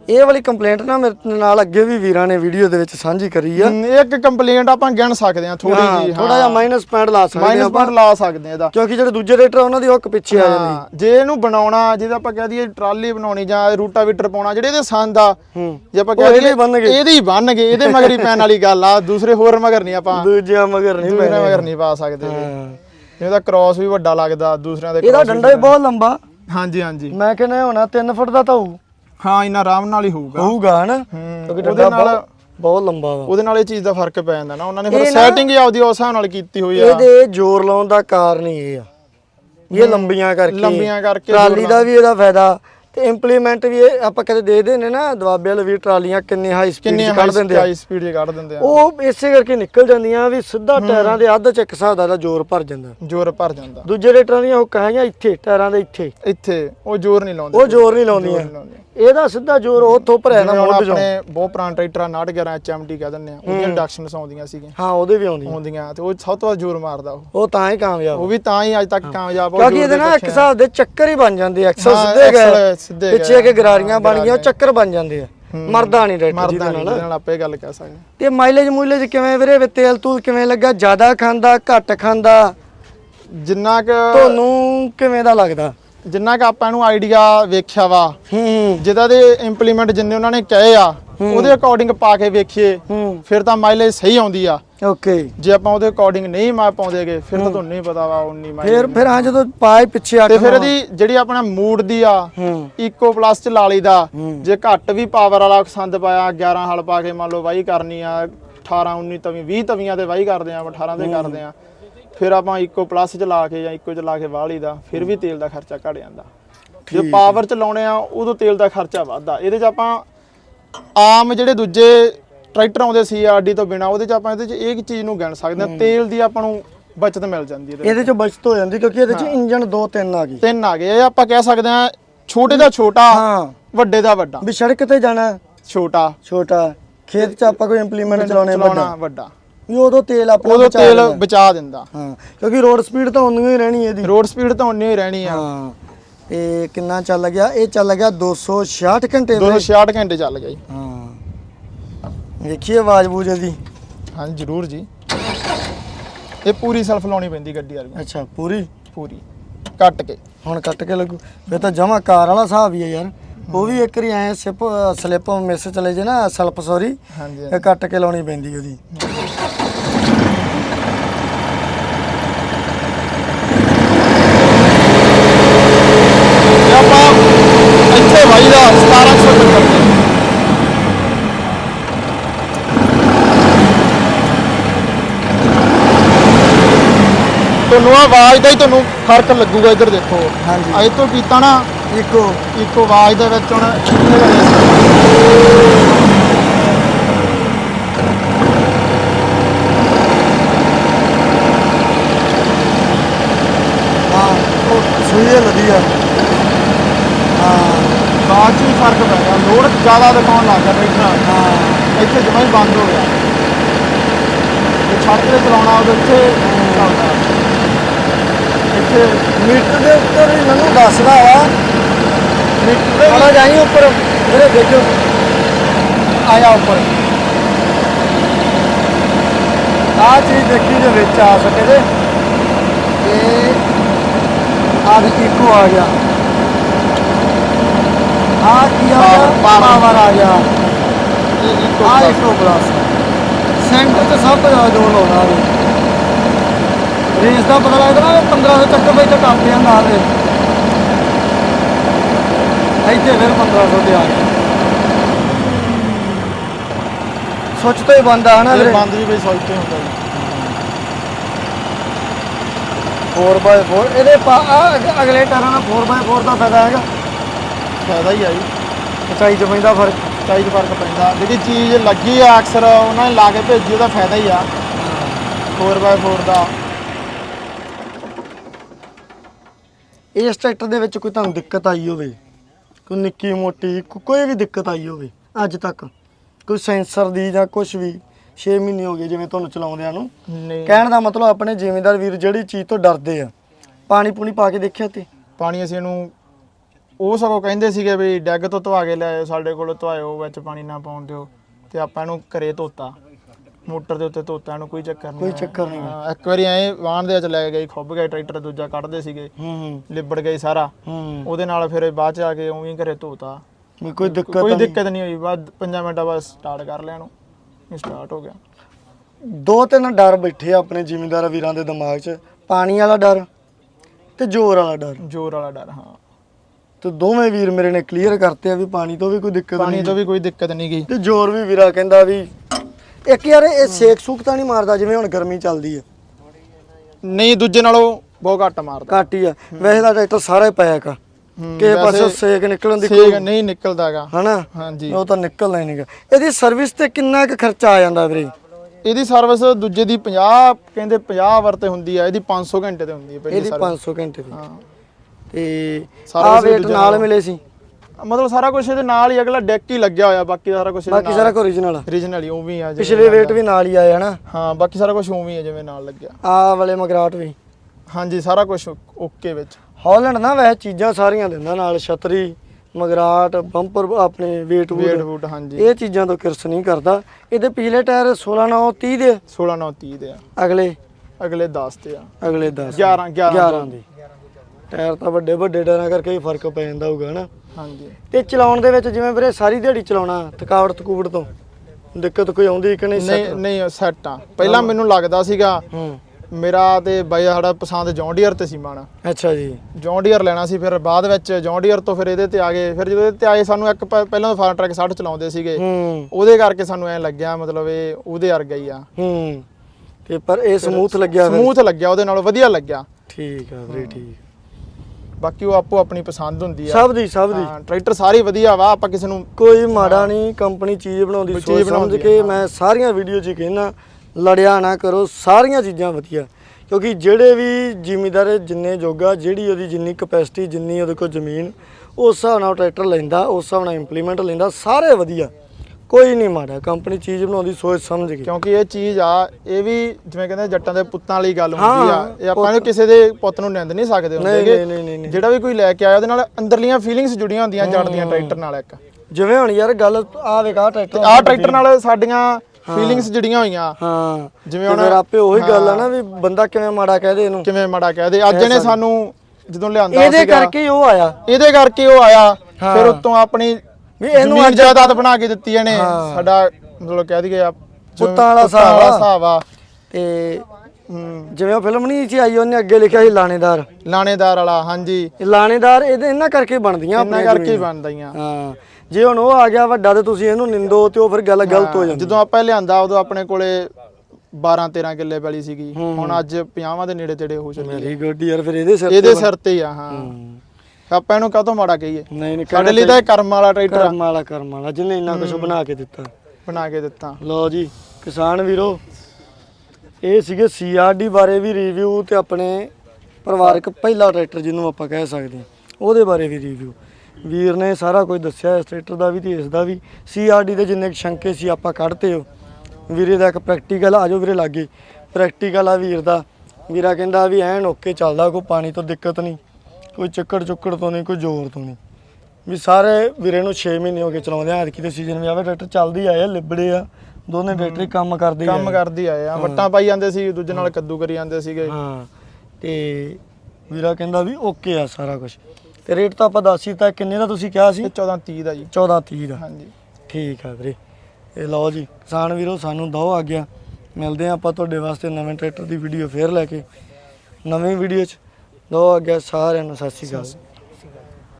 ਇਹ ਵਾਲੀ ਕੰਪਲੇਂਟ ਨਾ ਮੇਰੇ ਨਾਲ ਅੱਗੇ ਵੀ ਵੀਰਾਂ ਨੇ ਵੀਡੀਓ ਦੇ ਵਿੱਚ ਸਾਂਝੀ ਕਰੀ ਆ। ਇੱਕ ਕੰਪਲੇਂਟ ਆਪਾਂ ਗਿਣ ਸਕਦੇ ਆ ਥੋੜੀ ਜੀ ਥੋੜਾ ਜਿਹਾ ਮਾਈਨਸ ਪੁਆਇੰਟ ਲਾ ਸਕਦੇ ਮਾਈਨਸ ਆ ਪੁਆਇੰਟ ਲਾ ਸਕਦੇ ਆ ਇਹਦਾ। ਕਿਉਂਕਿ ਜਿਹੜੇ ਦੂਜੇ ਰੇਟਰ ਉਹਨਾਂ ਦੀ ਹੁੱਕ ਪਿੱਛੇ ਆ ਜਾਂਦੀ। ਹਾਂ, ਜੇ ਇਹਨੂੰ ਬਣਾਉਣਾ ਜਿਹਦਾ ਆਪਾਂ ਕਹਿ ਦਈਏ ਟਰਾਲੀ ਬਣਾਉਣੀ ਜਾਂ ਰੂਟਾਵੀਟਰ ਪਾਉਣਾ ਜਿਹੜੇ ਇਹਦੇ ਸੰਦ ਆ ਹੂੰ। ਜੇ ਆਪਾਂ ਕਹਿ ਦਈਏ ਹੀ। ਇਹਦੇ ਹੀ ਬੰਨਗੇ ਇਹਦੇ ਮਗਰ ਹੀ ਪੈਣ ਵਾਲੀ ਗੱਲ ਆ ਦੂਸਰੇ ਹੋਰ ਮਗਰ ਨਹੀਂ ਆਪਾਂ। ਦੂਜਿਆਂ ਮਗਰ ਨਹੀਂ ਪੈਣੇ। ਮਗਰ ਨਹੀਂ ਪਾ ਸਕਦੇ। ਹਾਂ। ਇਹਦਾ ਕ੍ਰਾਸ ਵੀ ਵੱਡਾ ਲੱਗਦਾ ਦੂਸਰਿਆਂ ਦੇ ਇਹਦਾ ਵੀ ਡੰਡਾ ਹੀ ਬਹੁਤ ਲੰਬਾ। ਹਾਂਜੀ ਹਾਂਜੀ। ਮੈਂ ਕਹਿੰਦਾ ਹੋਣਾ 3 ਫੁੱਟ ਦਾ ਤਾਂ ਹੋਊ। ਹਾਂ ਇਹਨਾਂ ਆਰਾਮ ਨਾਲ ਹੀ ਹੋਊਗਾ। ਹੋਊਗਾ ਹਨਾ? ਕਿਉਂਕਿ ਉਹਦੇ ਡੰਡਾ ਨਾਲ ਬਹੁਤ- ਬਹੁਤ ਲੰਬਾ ਵਾ। ਉਹਦੇ ਨਾਲ ਇਹ ਚੀਜ਼ ਦਾ ਫ਼ਰਕ ਪੈ ਜਾਂਦਾ ਨਾ। ਉਹਨਾਂ ਨੇ ਫਿਰ ਸੈਟਿੰਗ ਹੀ ਆਪਦੀ ਉਸ ਹਿਸਾਬ ਨਾਲ ਕੀਤੀ ਹੋਈ ਆ। ਇਹਦੇ ਜ਼ੋਰ ਲਾਉਣ ਦਾ ਕਾਰਨ ਹੀ ਇਹ ਆ। ਇਹ ਲੰਬੀਆਂ ਕਰਕੇ। ਲੰਬੀਆਂ ਕਰਕੇ ਟਰਾਲੀ ਦਾ ਵੀ ਇਹਦਾ ਫਾਇਦਾ ਤੇ ਇੰਪਲੀਮੈਂਟ ਵੀ ਇਹ ਆਪਾਂ ਕਦੇ ਦੇਖਦੇ ਨੇ ਨਾ ਦਵਾਬੇ ਵਾਲੇ ਵੀ ਟਰਾਲੀਆਂ ਕਿੰਨੇ ਹਾਈ ਸਪੀਡ ਕੱਢ ਦਿੰਦੇ ਆ। ਹਾਈ ਸਪੀਡ 'ਚ ਕੱਢ ਦਿੰਦੇ ਆ। ਉਹ ਇਸੇ ਕਰਕੇ ਨਿਕਲ ਜਾਂਦੀਆਂ ਵੀ ਸਿੱਧਾ ਟਾਇਰਾਂ ਦੇ ਅੱਧ ਚ ਇੱਕ ਹਿਸਾਬ ਦਾ ਜ਼ੋਰ ਭਰ ਜਾਂਦਾ। ਜ਼ੋਰ ਭਰ ਜਾਂਦਾ। ਦੂਜੇ ਰੇਟਰਾਂ ਦੀਆਂ ਉਹ ਕਹਾਂੀਆਂ ਇੱਥੇ ਟਾਇਰਾਂ ਦੇ ਇੱਥੇ। ਇੱਥੇ ਉਹ ਜ਼ੋਰ ਨਹੀਂ ਲਾਉਂਦੇ ਉਹ ਜ਼ੋਰ ਨਹੀਂ ਲਾਉਂਦੀਆਂ। ਲਾਉਂਦੇ। ਇਹਦਾ ਸਿੱਧਾ ਜ਼ੋਰ ਉੱਥੋਂ ਭਰਿਆ ਨਾ ਮੁੱਢ ਚੋਂ। ਆਪਣੇ ਬਹੁਤ ਪੁਰਾਣਾ ਟਰੈਕਟਰ ਆ 911 HMT ਕਹਿ ਦਿੰਦੇ ਆ ਉਹਦੀਆਂ ਇੰਡਕਸ਼ਨਸ ਆਉਂਦੀਆਂ ਸੀਗੀਆਂ। ਹਾਂ ਉਹਦੇ ਵੀ ਆਉਂਦੀਆਂ। ਆਉਂਦੀਆਂ ਤੇ ਉਹ ਸਭ ਤੋਂ ਵੱਧ ਜ਼ੋਰ ਮਾਰਦਾ ਉਹ। ਉਹ ਤਾਂ ਹੀ ਕਾਮਯਾਬ ਉਹ ਵੀ ਤਾਂ ਹੀ ਅੱਜ ਤੱਕ ਕਾਮਯਾਬ ਉਹ ਕਿਉਂਕਿ ਇਹਦੇ ਨਾਲ ਇੱਕ ਹਿਸਾਬ ਦੇ ਚੱਕਰ ਹੀ ਬਣ ਜਾਂਦੇ ਐਕਸਲ ਹਾਂ, ਸਿੱਧੇ ਗਏ। ਸਿੱਧੇ ਪਿੱਛੇ ਕੇ ਗਰਾਰੀਆਂ ਬਣ ਗਈਆਂ ਉਹ ਚੱਕਰ ਬਣ ਜਾਂਦੇ ਆ। ਮਰਦਾ ਨਹੀਂ ਡਾਇਰੈਕਟ ਮਰਦਾ ਨਾਲ। ਨਾਲ ਆਪੇ ਗੱਲ ਕਹਿ ਸਕਦੇ ਤੇ ਮਾਈਲੇਜ ਮੂਈਲੇਜ ਕਿਵੇਂ ਵੀਰੇ? ਵੀ ਤੇਲ ਤੂਲ ਕਿਵੇਂ ਲੱਗਾ? ਜ਼ਿਆਦਾ ਖਾਂਦਾ ਘੱਟ ਖਾਂਦਾ? ਜਿੰਨਾ ਕ ਤੁਹਾਨੂੰ ਕਿਵੇਂ ਦਾ ਲੱਗਦਾ? ਜਿੰਨਾ ਕ ਆਪਾਂ ਨੂੰ ਆਈਡੀਆ ਵੇਖਿਆ ਵਾ ਹੂੰ ਜਿਹਦਾ ਦੇ ਇੰਪਲੀਮੈਂਟ ਜਿੰਨੇ ਉਹਨਾਂ ਨੇ ਕਹੇ ਆ ਉਹਦੇ ਅਕੋਰਡਿੰਗ ਪਾ ਕੇ ਵੇਖੀਏ ਫਿਰ ਤਾਂ ਮਾਈਲੇਜ ਸਹੀ ਆਉਂਦੀ ਆ। ਓਕੇ। ਜੇ ਆਪਾਂ ਉਹਦੇ ਅਕੋਰਡਿੰਗ ਨਹੀਂ ਮਾ ਪਾਉਂਦੇਗੇ ਫਿਰ ਤਾਂ ਤੁਹਾਨੂੰ ਨਹੀਂ ਪਤਾ ਵਾ ਉਨੀ ਫਿਰ ਮਾਈਲੇਜ ਫਿਰ ਹਾਂ ਜਦੋਂ ਪਾਏ ਪਿੱਛੇ ਆ ਤੇ ਫਿਰ ਇਹਦੀ ਜਿਹੜੀ ਆਪਣਾ ਮੂਡ ਦੀ ਆ ਇਕੋ ਪਲੱਸ ਚ ਲਾ ਲਈਦਾ। ਜੇ ਘੱਟ ਵੀ ਪਾਵਰ ਵਾਲਾ ਪਸੰਦ ਪਾਇਆ 11 ਹਲ ਪਾ ਕੇ ਮੰਨ ਲਓ ਵਾਹੀ ਕਰਨੀ ਆ 18 19 ਤਵੀਂ 20 ਤਵੀਆਂ ਤੇ ਵਾਹੀ ਕਰਦੇ ਆ 18 ਤੇ ਕਰਦੇ ਆ। ਫਿਰ ਆਪਾਂ ਇਕੋ ਪਲੱਸ ਚ ਲਾ ਕੇ ਜਾਂ ਇਕੋ ਚ ਲਾ ਕੇ ਵਾਹ ਲਈਦਾ ਫਿਰ ਵੀ ਤੇਲ ਦਾ ਖਰਚਾ ਘਟ ਜਾਂਦਾ। ਜੇ ਪਾਵਰ ਚ ਲਾਉਣੇ ਆ ਉਦੋਂ ਤੇਲ ਦਾ ਖਰਚਾ ਵੱਧਦਾ। ਇਹਦੇ ਚ ਆਪਾਂ ਆਮ ਜਿਹੜੇ ਦੂਜੇ ਟਰੈਕਟਰ ਆਉਂਦੇ ਸੀ ਆਰਡੀ ਤੋਂ ਬਿਨਾ ਉਹਦੇ ਚ ਆਪਾਂ ਇਹਦੇ ਚ ਇਹ ਚੀਜ਼ ਨੂੰ ਗਿਣ ਸਕਦੇ ਆ ਤੇਲ ਦੀ ਆਪਾਂ ਨੂੰ ਬਚਤ ਮਿਲ ਜਾਂਦੀ ਹੈ ਇਹਦੇ ਚ ਬਚਤ ਹੋ ਜਾਂਦੀ ਕਿਉਂਕਿ ਇਹਦੇ ਚ ਇੰਜਨ ਦੋ ਤਿੰਨ ਆ ਗਈ ਤਿੰਨ ਆ ਗਏ ਇਹ ਆਪਾਂ ਕਹਿ ਸਕਦੇ ਆ ਛੋਟੇ ਦਾ ਛੋਟਾ ਹਾਂ। ਵੱਡੇ ਦਾ ਵੱਡਾ। ਵੀ ਸੜਕ ਤੇ ਜਾਣਾ। ਛੋਟਾ। ਛੋਟਾ। ਖੇਤ ਚ ਆਪਾਂ ਕੋਈ ਇੰਪਲੀਮੈਂਟ ਚਲਾਉਣੇ ਵੱਡਾ। ਵੱਡਾ। ਵੀ ਉਦੋਂ ਤੇਲ ਆਪਣਾ ਉਦੋਂ ਤੇਲ। ਬਚਾ ਦਿੰਦਾ। ਹਾਂ ਕਿਉਂਕਿ ਰੋਡ ਸਪੀਡ ਤਾਂ ਉਨੀ ਹੀ ਰਹਿਣੀ ਇਹਦੀ। ਰੋਡ ਸਪੀਡ ਤਾਂ ਉਨੀ ਹੀ ਰਹਿਣੀ ਆ। ਹਾਂ। ਇਹ ਕਿੰਨਾ ਚੱਲ ਗਿਆ? ਇਹ ਚੱਲ ਗਿਆ 266 ਘੰਟੇ ਵੀਰੇ। 266 ਘੰਟੇ ਚੱਲ ਗਈ ਹਾਂ। ਵੇਖੀਏ ਆਵਾਜ਼ ਬੂਝ ਇਹਦੀ। ਹਾਂ ਜ਼ਰੂਰ ਜੀ। ਇਹ ਪੂਰੀ ਸੈਲਫ ਲਾਉਣੀ ਪੈਂਦੀ ਗੱਡੀ ਵਾਲੀ ਅੱਛਾ ਪੂਰੀ? ਪੂਰੀ। ਕੱਟ ਕੇ। ਹੁਣ ਕੱਟ ਕੇ ਲੱਗੂ। ਫਿਰ ਤਾਂ ਜਮਾ ਕਾਰ ਵਾਲਾ ਹਿਸਾਬ ਹੀ ਹੈ ਯਾਰ। ਉਹ ਵੀ ਇੱਕ ਵਾਰੀ ਐ ਸਿਪ ਸਲਿੱਪ ਮਿਸ ਚਲੇ ਜੇ ਨਾ ਸਲਪ ਸੌਰੀ ਹਾਂਜੀ ਇਹ ਕੱਟ ਕੇ ਲਾਉਣੀ ਪੈਂਦੀ ਉਹਦੀ ਤੇ ਆਪਾਂ ਇੱਥੇ ਵਾਈ ਦਾ 1775 ਤੇ ਤੁਹਾਨੂੰ ਆਵਾਜ਼ ਦਾ ਹੀ ਤੁਹਾਨੂੰ ਫ਼ਰਕ ਲੱਗੂਗਾ ਇੱਧਰ ਦੇਖੋ। ਹਾਂਜੀ। ਅੱਜ ਤੋਂ ਕੀਤਾ ਨਾ ਇੱਕੋ। ਇੱਕ ਆਵਾਜ਼ ਦੇ ਵਿੱਚ ਹੁਣ? ਹਾਂ ਉਹ ਆ ਹਾਂ ਆਵਾਜ਼ 'ਚ ਵੀ ਫ਼ਰਕ ਪੈ ਗਿਆ। ਲੋਡ ਜ਼ਿਆਦਾ ਦਿਖਾਉਣ ਲੱਗ ਗਿਆ ਟਰੈਕਟਰ ਹਾਂ। ਇੱਥੇ ਜਮਾ ਹੀ ਬੰਦ ਹੋ ਗਿਆ। ਜੇ ਸੜਕ ਤੇ ਚਲਾਉਣਾ ਉਹਦੇ ਉੱਤੇ ਇੱਥੇ। ਮੀਟਰ ਦੇ ਉੱਪਰ ਹੀ ਮੈਨੂੰ ਦੱਸਦਾ ਵਾ। ਮੀਟਰ ਦੇ ਥੋੜਾ ਜਾਈ ਉੱਪਰ। ਮੇਰੇ ਦੇਖੋ ਆਇਆ ਉੱਪਰ। ਆ ਚੀਜ਼ ਦੇਖੀ ਜੇ ਵਿੱਚ ਆ ਸਕੇ ਤੇ ਤੇ ਆ ਵੀ ਇੱਕੋ ਆ ਗਿਆ। ਆ ਕੀ ਆ. ਪਾਵਰ। ਆ ਗਿਆ। ਇਹ ਇੱਕੋ ਆ। ਇੱਕੋ ਪਲੱਸ ਸੈਂਟਰ ਤੇ ਸਭ ਤੋਂ ਜ਼ਿਆਦਾ ਜ਼ੋਰ ਲਾਉਣਾ ਵੀ। ਰੇਸ ਦਾ ਪਤਾ ਲੱਗਦਾ ਨਾ 1500 ਚੱਕਰ ਵਿੱਚ ਤਾਂ ਟੱਪ ਜਾਂਦਾ ਹਾਲੇ ਇੱਥੇ ਫਿਰ 1500 ਤੇ ਆ ਗਿਆ ਸੁੱਚ ਤੋਂ ਹੀ ਬੰਦ ਆ ਨਾ ਇਹ ਵੀਰੇ? ਬੰਦ ਵੀ ਬਈ ਸੌਤੇ ਹੁੰਦਾ ਜੀ। 4x4 ਇਹਦੇ ਪਾ ਆਹ ਅਗ- ਅਗਲੇ ਟਾਇਰਾਂ ਨਾਲ 4x4 ਦਾ ਫਾਇਦਾ ਹੈਗਾ। ਫਾਇਦਾ ਹੀ ਆ ਜੀ। ਉਚਾਈ 'ਚ ਪੈਂਦਾ ਫ਼ਰਕ। ਚਾਈਜ਼ ਫ਼ਰਕ ਪੈਂਦਾ। ਜਿਹੜੀ ਚੀਜ਼ ਲੱਗੀ ਆ ਅਕਸਰ ਉਹਨਾਂ ਨੇ ਲਾ ਕੇ ਭੇਜੀ ਉਹਦਾ ਫਾਇਦਾ ਹੀ ਆ। 4x4 ਦਾ। ਇਸ ਟਰੈਕਟਰ ਦੇ ਵਿੱਚ ਕੋਈ ਤੁਹਾਨੂੰ ਦਿੱਕਤ ਆਈ ਹੋਵੇ ਕੋਈ ਨਿੱਕੀ ਮੋਟੀ ਕੋ- ਕੋਈ ਵੀ ਦਿੱਕਤ ਆਈ ਹੋਵੇ ਅੱਜ ਤੱਕ ਕੋਈ ਸੈਂਸਰ ਦੀ ਜਾਂ ਕੁਝ ਵੀ 6 ਮਹੀਨੇ ਹੋ ਗਏ ਜਿਵੇਂ ਤੁਹਾਨੂੰ ਚਲਾਉਂਦਿਆਂ ਨੂੰ। ਨਹੀਂ। ਕਹਿਣ ਦਾ ਮਤਲਬ ਆਪਣੇ ਜ਼ਿਮੀਂਦਾਰ ਵੀਰ ਜਿਹੜੀ ਚੀਜ਼ ਤੋਂ ਡਰਦੇ ਆ ਪਾਣੀ ਪੂਣੀ ਪਾ ਕੇ ਦੇਖਿਆ ਤੇ? ਪਾਣੀ ਅਸੀਂ ਇਹਨੂੰ ਉਹ ਸਗੋਂ ਕਹਿੰਦੇ ਸੀਗੇ ਵੀ ਡੈਗ ਤੋਂ ਧਵਾ ਕੇ ਲਿਆਇਓ ਸਾਡੇ ਕੋਲ ਧਵਾਇਓ ਵਿੱਚ ਪਾਣੀ ਨਾ ਪਾਉਣ ਦਿਓ ਤੇ ਆਪਾਂ ਇਹਨੂੰ ਘਰੇ ਧੋਤਾ। ਮੋਟਰ ਦੇ ਉੱਤੇ ਧੋਤਾ ਇਹਨੂੰ ਕੋਈ ਚੱਕਰ ਨਹੀਂ ਕੋਈ। ਚੱਕਰ ਨਹੀਂ। ਹਾਂ, ਇੱਕ ਵਾਰੀ ਐ ਵਾਹਣ ਦੇ ਵਿੱਚ ਲੈ ਗਏ ਖੁੱਬ ਗਏ ਟਰੈਕਟਰ ਦੂਜਾ ਕੱਢਦੇ ਸੀਗੇ। ਹੂੰ ਹੂੰ। ਲਿਬੜ ਗਈ ਸਾਰਾ। ਹੂੰ। ਉਹਦੇ ਨਾਲ ਫਿਰ ਬਾਅਦ ਚ ਆ ਕੇ ਉਵੇਂ ਹੀ ਘਰੇ ਧੋਤਾ। ਵੀ ਕੋਈ ਦਿੱਕਤ ਕੋਈ ਨਹੀਂ। ਦਿੱਕਤ ਨਹੀਂ ਹੋਈ ਬਾਅਦ 5 ਮਿੰਟਾਂ ਬਾਅਦ ਸਟਾਰਟ ਕਰ ਲਿਆ ਇਹਨੂੰ ਸਟਾਰਟ ਹੋ ਗਿਆ। ਦੋ ਤਿੰਨ ਡਰ ਬੈਠੇ ਆ ਆਪਣੇ ਜ਼ਿਮੀਂਦਾਰ ਵੀਰਾਂ ਦੇ ਦਿਮਾਗ 'ਚ। ਪਾਣੀ ਵਾਲਾ ਡਰ ਤੇ ਜ਼ੋਰ ਵਾਲਾ ਡਰ। ਜ਼ੋਰ ਵਾਲਾ ਡਰ ਹਾਂ। ਤੇ ਦੋਵੇਂ ਵੀਰ ਮੇਰੇ ਨੇ ਕਲੀਅਰ ਕਰਤੇ ਆ ਵੀ ਪਾਣੀ ਤੋਂ ਵੀ ਕੋਈ ਦਿੱਕਤ ਪਾਣੀ ਨਹੀਂ ਤੋਂ ਵੀ ਕੋਈ ਦਿੱਕਤ ਨਹੀਂ ਗਈ। ਤੇ ਜ਼ੋਰ ਵੀ ਵੀਰਾ ਕਹਿੰਦਾ ਵੀ ਇੱਕ ਯਾਰ ਇਹ ਸੇਕ ਸੂਕ ਤਾਂ ਨਹੀਂ ਮਾਰਦਾ ਜਿਵੇਂ ਹੁਣ ਗਰਮੀ ਚੱਲਦੀ ਹੈ। ਨਹੀਂ ਦੂਜੇ ਨਾਲੋਂ ਬਹੁਤ ਘੱਟ ਮਾਰਦਾ। ਘੱਟ ਹੀ ਆ। ਵੈਸੇ ਤਾਂ ਟਰੈਕਟਰ ਸਾਰਾ ਹੀ ਪੈਕ ਆ। ਹੂੰ, ਕਿਸੇ ਵੈਸੇ ਪਾਸੋਂ ਸੇਕ ਨਿਕਲਣ ਦੀ ਸੇਕ ਨਹੀਂ ਨਿਕਲਦਾਗਾ ਹਨਾ? ਹਾਂਜੀ। ਉਹ ਤਾਂ ਨਿਕਲਣਾ ਹੀ ਨਹੀਂਗਾ। ਇਹਦੀ ਸਰਵਿਸ ਤੇ ਕਿੰਨਾ ਕੁ ਖਰਚਾ ਆ ਜਾਂਦਾ ਵੀਰੇ? ਇਹਦੀ ਸਰਵਿਸ ਦੂਜੇ ਦੀ 50 ਕਹਿੰਦੇ 50 ਵਰਤੇ ਹੁੰਦੀ ਆ ਇਹਦੀ 500 ਘੰਟੇ ਤੇ ਹੁੰਦੀ ਹੈ ਪਹਿਲੀ ਇਹਦੀ ਸਰਵਿਸ 500 ਘੰਟੇ ਦੀ। ਹਾਂ। ਤੇ ਆ ਵੇਟ ਦੂਜਾ ਨਾਲ। ਮਿਲੇ ਸੀ। ਮਤਲਬ ਸਾਰਾ ਕੁਝ ਇਹਦੇ ਨਾਲ ਹੀ ਅਗਲਾ ਡੈਕ ਹੀ ਲੱਗਿਆ ਹੋਇਆ ਬਾਕੀ ਸਾਰਾ ਕੁਝ ਬਾਕੀ ਸਾਰਾ ਓਰੀਜਨਲ ਆ। ਓਰੀਜਨਲ ਹੀ ਉਵੇਂ ਆ ਜਿਵੇਂ ਪਿਛਲੇ ਵੇਟ ਵੀ ਨਾਲ ਹੀ ਆਏ ਹਨਾ ਹਾਂ ਬਾਕੀ ਸਾਰਾ ਕੁਝ ਉਵੇਂ ਹੀ ਆ ਜਿਵੇਂ ਨਾਲ ਲੱਗਿਆ। ਆ ਵਾਲੇ ਮਗਰਾਟ ਵੀ। ਹਾਂਜੀ ਸਾਰਾ ਕੁਝ ਓਕੇ ਵਿੱਚ। ਹਾਲੈਂਡ ਨਾ ਵੈਸੇ ਚੀਜ਼ਾਂ ਸਾਰੀਆਂ ਦਿੰਦਾ ਨਾਲ ਛਤਰੀ ਮਗਰਾਟ ਬੰਪਰ ਆਪਣੇ ਵੇਟ ਵੇਟ ਹਾਂਜੀ। ਇਹ ਚੀਜ਼ਾਂ ਤੋਂ ਕਿਰਸ ਨਹੀਂ ਕਰਦਾ। ਇਹਦੇ ਪਿਛਲੇ ਟਾਇਰ 16 9 30 ਦੇ 16 9 30 ਦੇ ਆ। ਅਗਲੇ? ਅਗਲੇ 10 ਤੇ ਆ। ਅਗਲੇ 10 11 11 11 ਦੇ। ਟਾਇਰ ਤਾਂ ਵੱਡੇ ਵੱਡੇ ਟਾਇਰਾਂ ਕਰਕੇ ਹੀ ਫ਼ਰਕ ਪੈ ਜਾਂਦਾ ਹੋਊਗਾ ਹਨਾ ਹਾਂਜੀ। ਤੇ ਚਲਾਉਣ ਦੇ ਵਿੱਚ ਜਿਵੇਂ ਵੀਰੇ ਸਾਰੀ ਦਿਹਾੜੀ ਚਲਾਉਣਾ ਥਕਾਵਟ ਥਕੂਵਟ ਤੋਂ। ਦਿੱਕਤ ਕੋਈ ਆਉਂਦੀ ਕਿ ਨਹੀਂ ਨਹੀਂ? ਨਹੀਂ ਸੈੱਟ ਆ। ਪਹਿਲਾਂ ਮੈਨੂੰ ਲੱਗਦਾ ਸੀਗਾ ਹੂੰ। ਮੇਰਾ ਤੇ ਬਾਈ ਸਾਡਾ ਪਸੰਦ ਜੌਂਡੀਅਰ ਤੇ ਸੀ ਮਨ। ਅੱਛਾ ਜੀ। ਜੌਂਡੀਅਰ ਲੈਣਾ ਸੀ ਫਿਰ ਬਾਅਦ ਵਿੱਚ ਜੌਂਡੀਅਰ ਤੋਂ ਫਿਰ ਇਹਦੇ ਤੇ ਆ ਗਏ। ਫਿਰ ਜਦੋਂ ਇਹਦੇ ਤੇ ਆਏ ਸਾਨੂੰ ਇੱਕ ਪ- ਪਹਿਲਾਂ ਫਾਰ ਟਰੈਕ 60 ਚਲਾਉਂਦੇ ਸੀਗੇ। ਹੂੰ। ਉਹਦੇ ਕਰਕੇ ਸਾਨੂੰ ਐ ਲੱਗਿਆ ਮਤਲਬ ਇਹ ਉਹਦੇ ਵਰਗਾ ਹੀ ਆ। ਹੂੰ। ਤੇ ਪਰ ਇਹ ਸਮੂਥ ਲੱਗਿਆ ਫਿਰ? ਸਮੂਥ ਲੱਗਿਆ ਉਹਦੇ ਨਾਲੋਂ ਵਧੀਆ ਲੱਗਿਆ। ਠੀਕ ਆ ਵੀਰੇ ਠੀਕ ਬਾਕੀ ਉਹ ਆਪੋ ਆਪਣੀ ਪਸੰਦ ਹੁੰਦੀ ਆ। ਸਭ ਦੀ ਸਭ ਦੀ। ਹਾਂ ਟਰੈਕਟਰ ਸਾਰੀ ਵਧੀਆ ਵਾ ਆਪਾਂ ਕਿਸੇ ਨੂੰ ਕੋਈ ਮਾੜਾ ਨਹੀਂ ਕੰਪਨੀ ਚੀਜ਼ ਬਣਾਉਂਦੀ ਸੋਚ ਸਮਝ ਕੇ ਮੈਂ ਸਾਰੀਆਂ ਵੀਡੀਓ 'ਚ ਕਹਿਣਾ ਲੜਿਆ ਨਾ ਕਰੋ ਸਾਰੀਆਂ ਚੀਜ਼ਾਂ ਵਧੀਆ। ਕਿਉਂਕਿ ਜਿਹੜੇ ਵੀ ਜ਼ਿਮੀਦਾਰ ਜਿੰਨੇ ਜੋਗਾ ਜਿਹੜੀ ਉਹਦੀ ਜਿੰਨੀ ਕਪੈਸਿਟੀ ਜਿੰਨੀ ਉਹਦੇ ਕੋਲ ਜ਼ਮੀਨ ਉਸ ਹਿਸਾਬ ਨਾਲ ਟਰੈਕਟਰ ਲੈਂਦਾ ਉਸ ਹਿਸਾਬ ਨਾਲ ਇੰਪਲੀਮੈਂਟ ਲੈਂਦਾ ਸਾਰੇ ਵਧੀਆ। ਕੋਈ ਨਹੀਂ ਮਾੜਾ ਕੰਪਨੀ ਚੀਜ਼ ਬਣਾਉਂਦੀ ਸੋਚ ਸਮਝ ਕੇ ਕਿਉਂਕਿ ਇਹ ਚੀਜ਼ ਆ ਇਹ ਵੀ ਜਿਵੇਂ ਕਹਿੰਦੇ ਜੱਟਾਂ ਦੇ ਪੁੱਤਾਂ ਵਾਲੀ ਗੱਲ ਹੁੰਦੀ ਆ। ਇਹ ਆਪਾਂ ਨੂੰ ਕਿਸੇ ਦੇ ਪੁੱਤ ਨੂੰ ਨਿੰਦ ਨਹੀਂ ਸਕਦੇ ਹੁੰਦੇਗੇ। ਜਿਹੜਾ ਵੀ ਕੋਈ ਲੈ ਕੇ ਆਇਆ ਉਹਦੇ ਨਾਲ ਅੰਦਰਲੀਆਂ ਫੀਲਿੰਗਸ ਜੁੜੀਆਂ ਹੁੰਦੀਆਂ ਜੱਟ ਦੀਆਂ ਟਰੈਕਟਰ ਨਾਲ ਇੱਕ। ਜਿਵੇਂ ਹੁਣ ਯਾਰ ਗੱਲ ਆ ਵੇਖਾ ਟਰੈਕਟਰ ਆਹ ਟਰੈਕਟਰ ਨਾਲ ਸਾਡੀਆਂ ਫੀਲਿੰਗਸ ਜੁੜੀਆਂ ਹੋਈਆਂ। ਹਾਂ। ਜਿਵੇਂ ਹੁਣ- ਆਪੇ ਉਹੀ ਗੱਲ ਆ ਨਾ ਵੀ ਬੰਦਾ ਕਿਵੇਂ ਮਾੜਾ ਕਹਦੇ ਇਹਨੂੰ। ਕਿਵੇਂ ਮਾੜਾ ਕਹਦੇ ਅੱਜ ਇਹਨੇ ਸਾਨੂੰ ਜਦੋਂ ਲਿਆਂਦਾ ਇਹਦੇ ਸੀਗਾ ਕਰਕੇ ਹੀ ਉਹ ਆਇਆ। ਇਹਦੇ ਕਰਕੇ ਉਹ ਆਇਆ। ਫਿਰ ਉਤੋਂ ਆਪਣੀ ਵੀ ਇਹਨੂੰ ਅੱਜ ਜਾਇਦਾਦ ਬਣਾ ਕੇ ਦਿੱਤੀ ਇਹਨੇ। ਹਾਂ। ਸਾਡਾ ਮਤਲਬ ਕਹਿ ਦਈਏ ਪੁੱਤਾਂ ਵਾਲਾ ਹਿਸਾਬ ਆ। ਤੇ ਹੂੰ, ਜਿਵੇਂ ਉਹ ਫਿਲਮ ਨਹੀਂ ਸੀ ਆਈ ਉਹਨੇ ਅੱਗੇ ਲਿਖਿਆ ਸੀ ਲਾਣੇਦਾਰ। ਲਾਣੇਦਾਰ ਵਾਲਾ ਹਾਂਜੀ। ਇਹ ਲਾਣੇਦਾਰ ਇਹਦੇ ਇਹਨਾਂ ਕਰਕੇ ਹੀ ਬਣਦੀਆਂ ਇੰਨਾ ਆਪਣੀਆਂ ਕਰਕੇ ਹੀ। ਬਣਦੀਆਂ। ਹਾਂ। ਜੇ ਹੁਣ ਉਹ ਆ ਗਿਆ ਵੱਡਾ ਤੇ ਤੁਸੀਂ ਇਹਨੂੰ ਨਿੰਦੋ ਤੇ ਉਹ ਫਿਰ ਗੱਲ ਗਲਤ ਹੋ ਜਾਂਦੀ। ਜਦੋਂ ਆਪਾਂ ਲਿਆਂਦਾ ਉਦੋਂ ਆਪਣੇ ਕੋਲੇ 12 13 ਕਿੱਲੇ ਪੈਲੀ ਸੀਗੀ। ਹੁਣ ਅੱਜ 50 ਦੇ ਨੇੜੇ ਤੇੜੇ ਹੋ ਚੱਲੀ ਵੈਰੀ ਗੁੱਡ ਯਾਰ ਫਿਰ ਇਹਦੇ ਸਿਰ ਤੇ ਇਹਦੇ ਸਿਰ ਤੇ ਹੀ ਆ ਹਾਂ। ਹੂੰ। ਆਪਾਂ ਇਹਨੂੰ ਕਾਹਤੋਂ ਮਾੜਾ ਕਹੀਏ? ਨਹੀਂ ਨਹੀਂ ਸਾਡੇ ਲਈ ਤਾਂ ਇਹ ਕਰਮ ਵਾਲਾ ਟਰੈਕਟਰ ਆ, ਕਰਮ ਵਾਲਾ ਕਰਮ ਵਾਲਾ ਜਿਹਨੇ ਇੰਨਾ ਕੁਝ ਬਣਾ ਕੇ ਦਿੱਤਾ। ਬਣਾ ਕੇ ਦਿੱਤਾ। ਲਓ ਜੀ ਕਿਸਾਨ ਵੀਰੋ ਇਹ ਸੀਗੇ ਸੀਆਰਡੀ ਬਾਰੇ ਵੀ ਰਿਵਿਊ ਤੇ ਆਪਣੇ ਪਰਿਵਾਰਕ ਪਹਿਲਾ ਟਰੈਕਟਰ ਜਿਹਨੂੰ ਆਪਾਂ ਕਹਿ ਸਕਦੇ ਹਾਂ। ਉਹਦੇ ਬਾਰੇ ਵੀ ਰਿਵਿਊ ਵੀਰ ਨੇ ਸਾਰਾ ਕੁਝ ਦੱਸਿਆ ਇਸ ਟਰੈਕਟਰ ਦਾ ਵੀ ਤੇ ਇਸ ਦਾ ਵੀ। ਸੀਆਰਡੀ ਦੇ ਜਿੰਨੇ ਸ਼ੰਕੇ ਸੀ ਆਪਾਂ ਕੱਢਤੇ ਹੋ ਵੀਰੇ ਦਾ ਇੱਕ ਪ੍ਰੈਕਟੀਕਲ ਆ ਜਾਓ ਵੀਰੇ ਲਾਗੇ। ਪ੍ਰੈਕਟੀਕਲ ਆ ਵੀਰ ਦਾ। ਵੀਰਾ ਕਹਿੰਦਾ ਵੀ ਐਨ ਓਕੇ ਚੱਲਦਾ ਕੋਈ ਪਾਣੀ ਤੋਂ ਦਿੱਕਤ ਨਹੀਂ। ਕੋਈ ਚੱਕੜ ਚੁੱਕੜ ਤੋਂ ਨਹੀਂ ਕੋਈ ਜ਼ੋਰ ਤੋਂ ਨਹੀਂ। ਵੀ ਸਾਰੇ ਵੀਰੇ ਨੂੰ 6 ਮਹੀਨੇ ਹੋ ਗਏ ਚਲਾਉਂਦੇ ਆ ਐਤਕੀ ਦੇ ਸੀਜ਼ਨ ਵੀ ਆਵੇ ਟਰੈਕਟਰ ਚੱਲਦੀ ਆਏ ਆ, ਲਿਬੜੇ ਆ ਦੋਨੇ ਟਰੈਕਟਰ ਕੰਮ ਕਰਦੇ ਕੰਮ। ਕਰਦੀ ਆਏ ਆ ਵੱਟਾਂ ਪਾਈ ਜਾਂਦੇ ਸੀ ਦੂਜੇ ਨਾਲ ਕੱਦੂ ਕਰੀ ਜਾਂਦੇ ਸੀਗੇ। ਹਾਂ। ਤੇ ਵੀਰਾ ਕਹਿੰਦਾ ਵੀ ਓਕੇ ਆ ਸਾਰਾ ਕੁਝ ਤੇ ਰੇਟ ਤਾਂ ਆਪਾਂ ਦੱਸ ਹੀ ਦਿੱਤਾ ਕਿੰਨੇ ਦਾ ਤੁਸੀਂ ਕਿਹਾ ਸੀ? ਇਹ 14 30 ਦਾ ਜੀ। 14 30 ਦਾ। ਹਾਂਜੀ। ਠੀਕ ਆ ਵੀਰੇ। ਇਹ ਲਓ ਜੀ ਕਿਸਾਨ ਵੀਰੋ ਸਾਨੂੰ ਦੋ ਆ ਗਿਆ। ਮਿਲਦੇ ਆ ਆਪਾਂ ਤੁਹਾਡੇ ਵਾਸਤੇ ਨਵੇਂ ਟਰੈਕਟਰ ਦੀ ਵੀਡੀਓ ਫੇਰ ਲੈ ਕੇ। ਨਵੀਂ ਵੀਡੀਓ ਚ ਦੋ ਆ ਗਿਆ ਸਾਰਿਆਂ ਨੂੰ ਸਤਿ ਸ਼੍ਰੀ ਅਕਾਲ।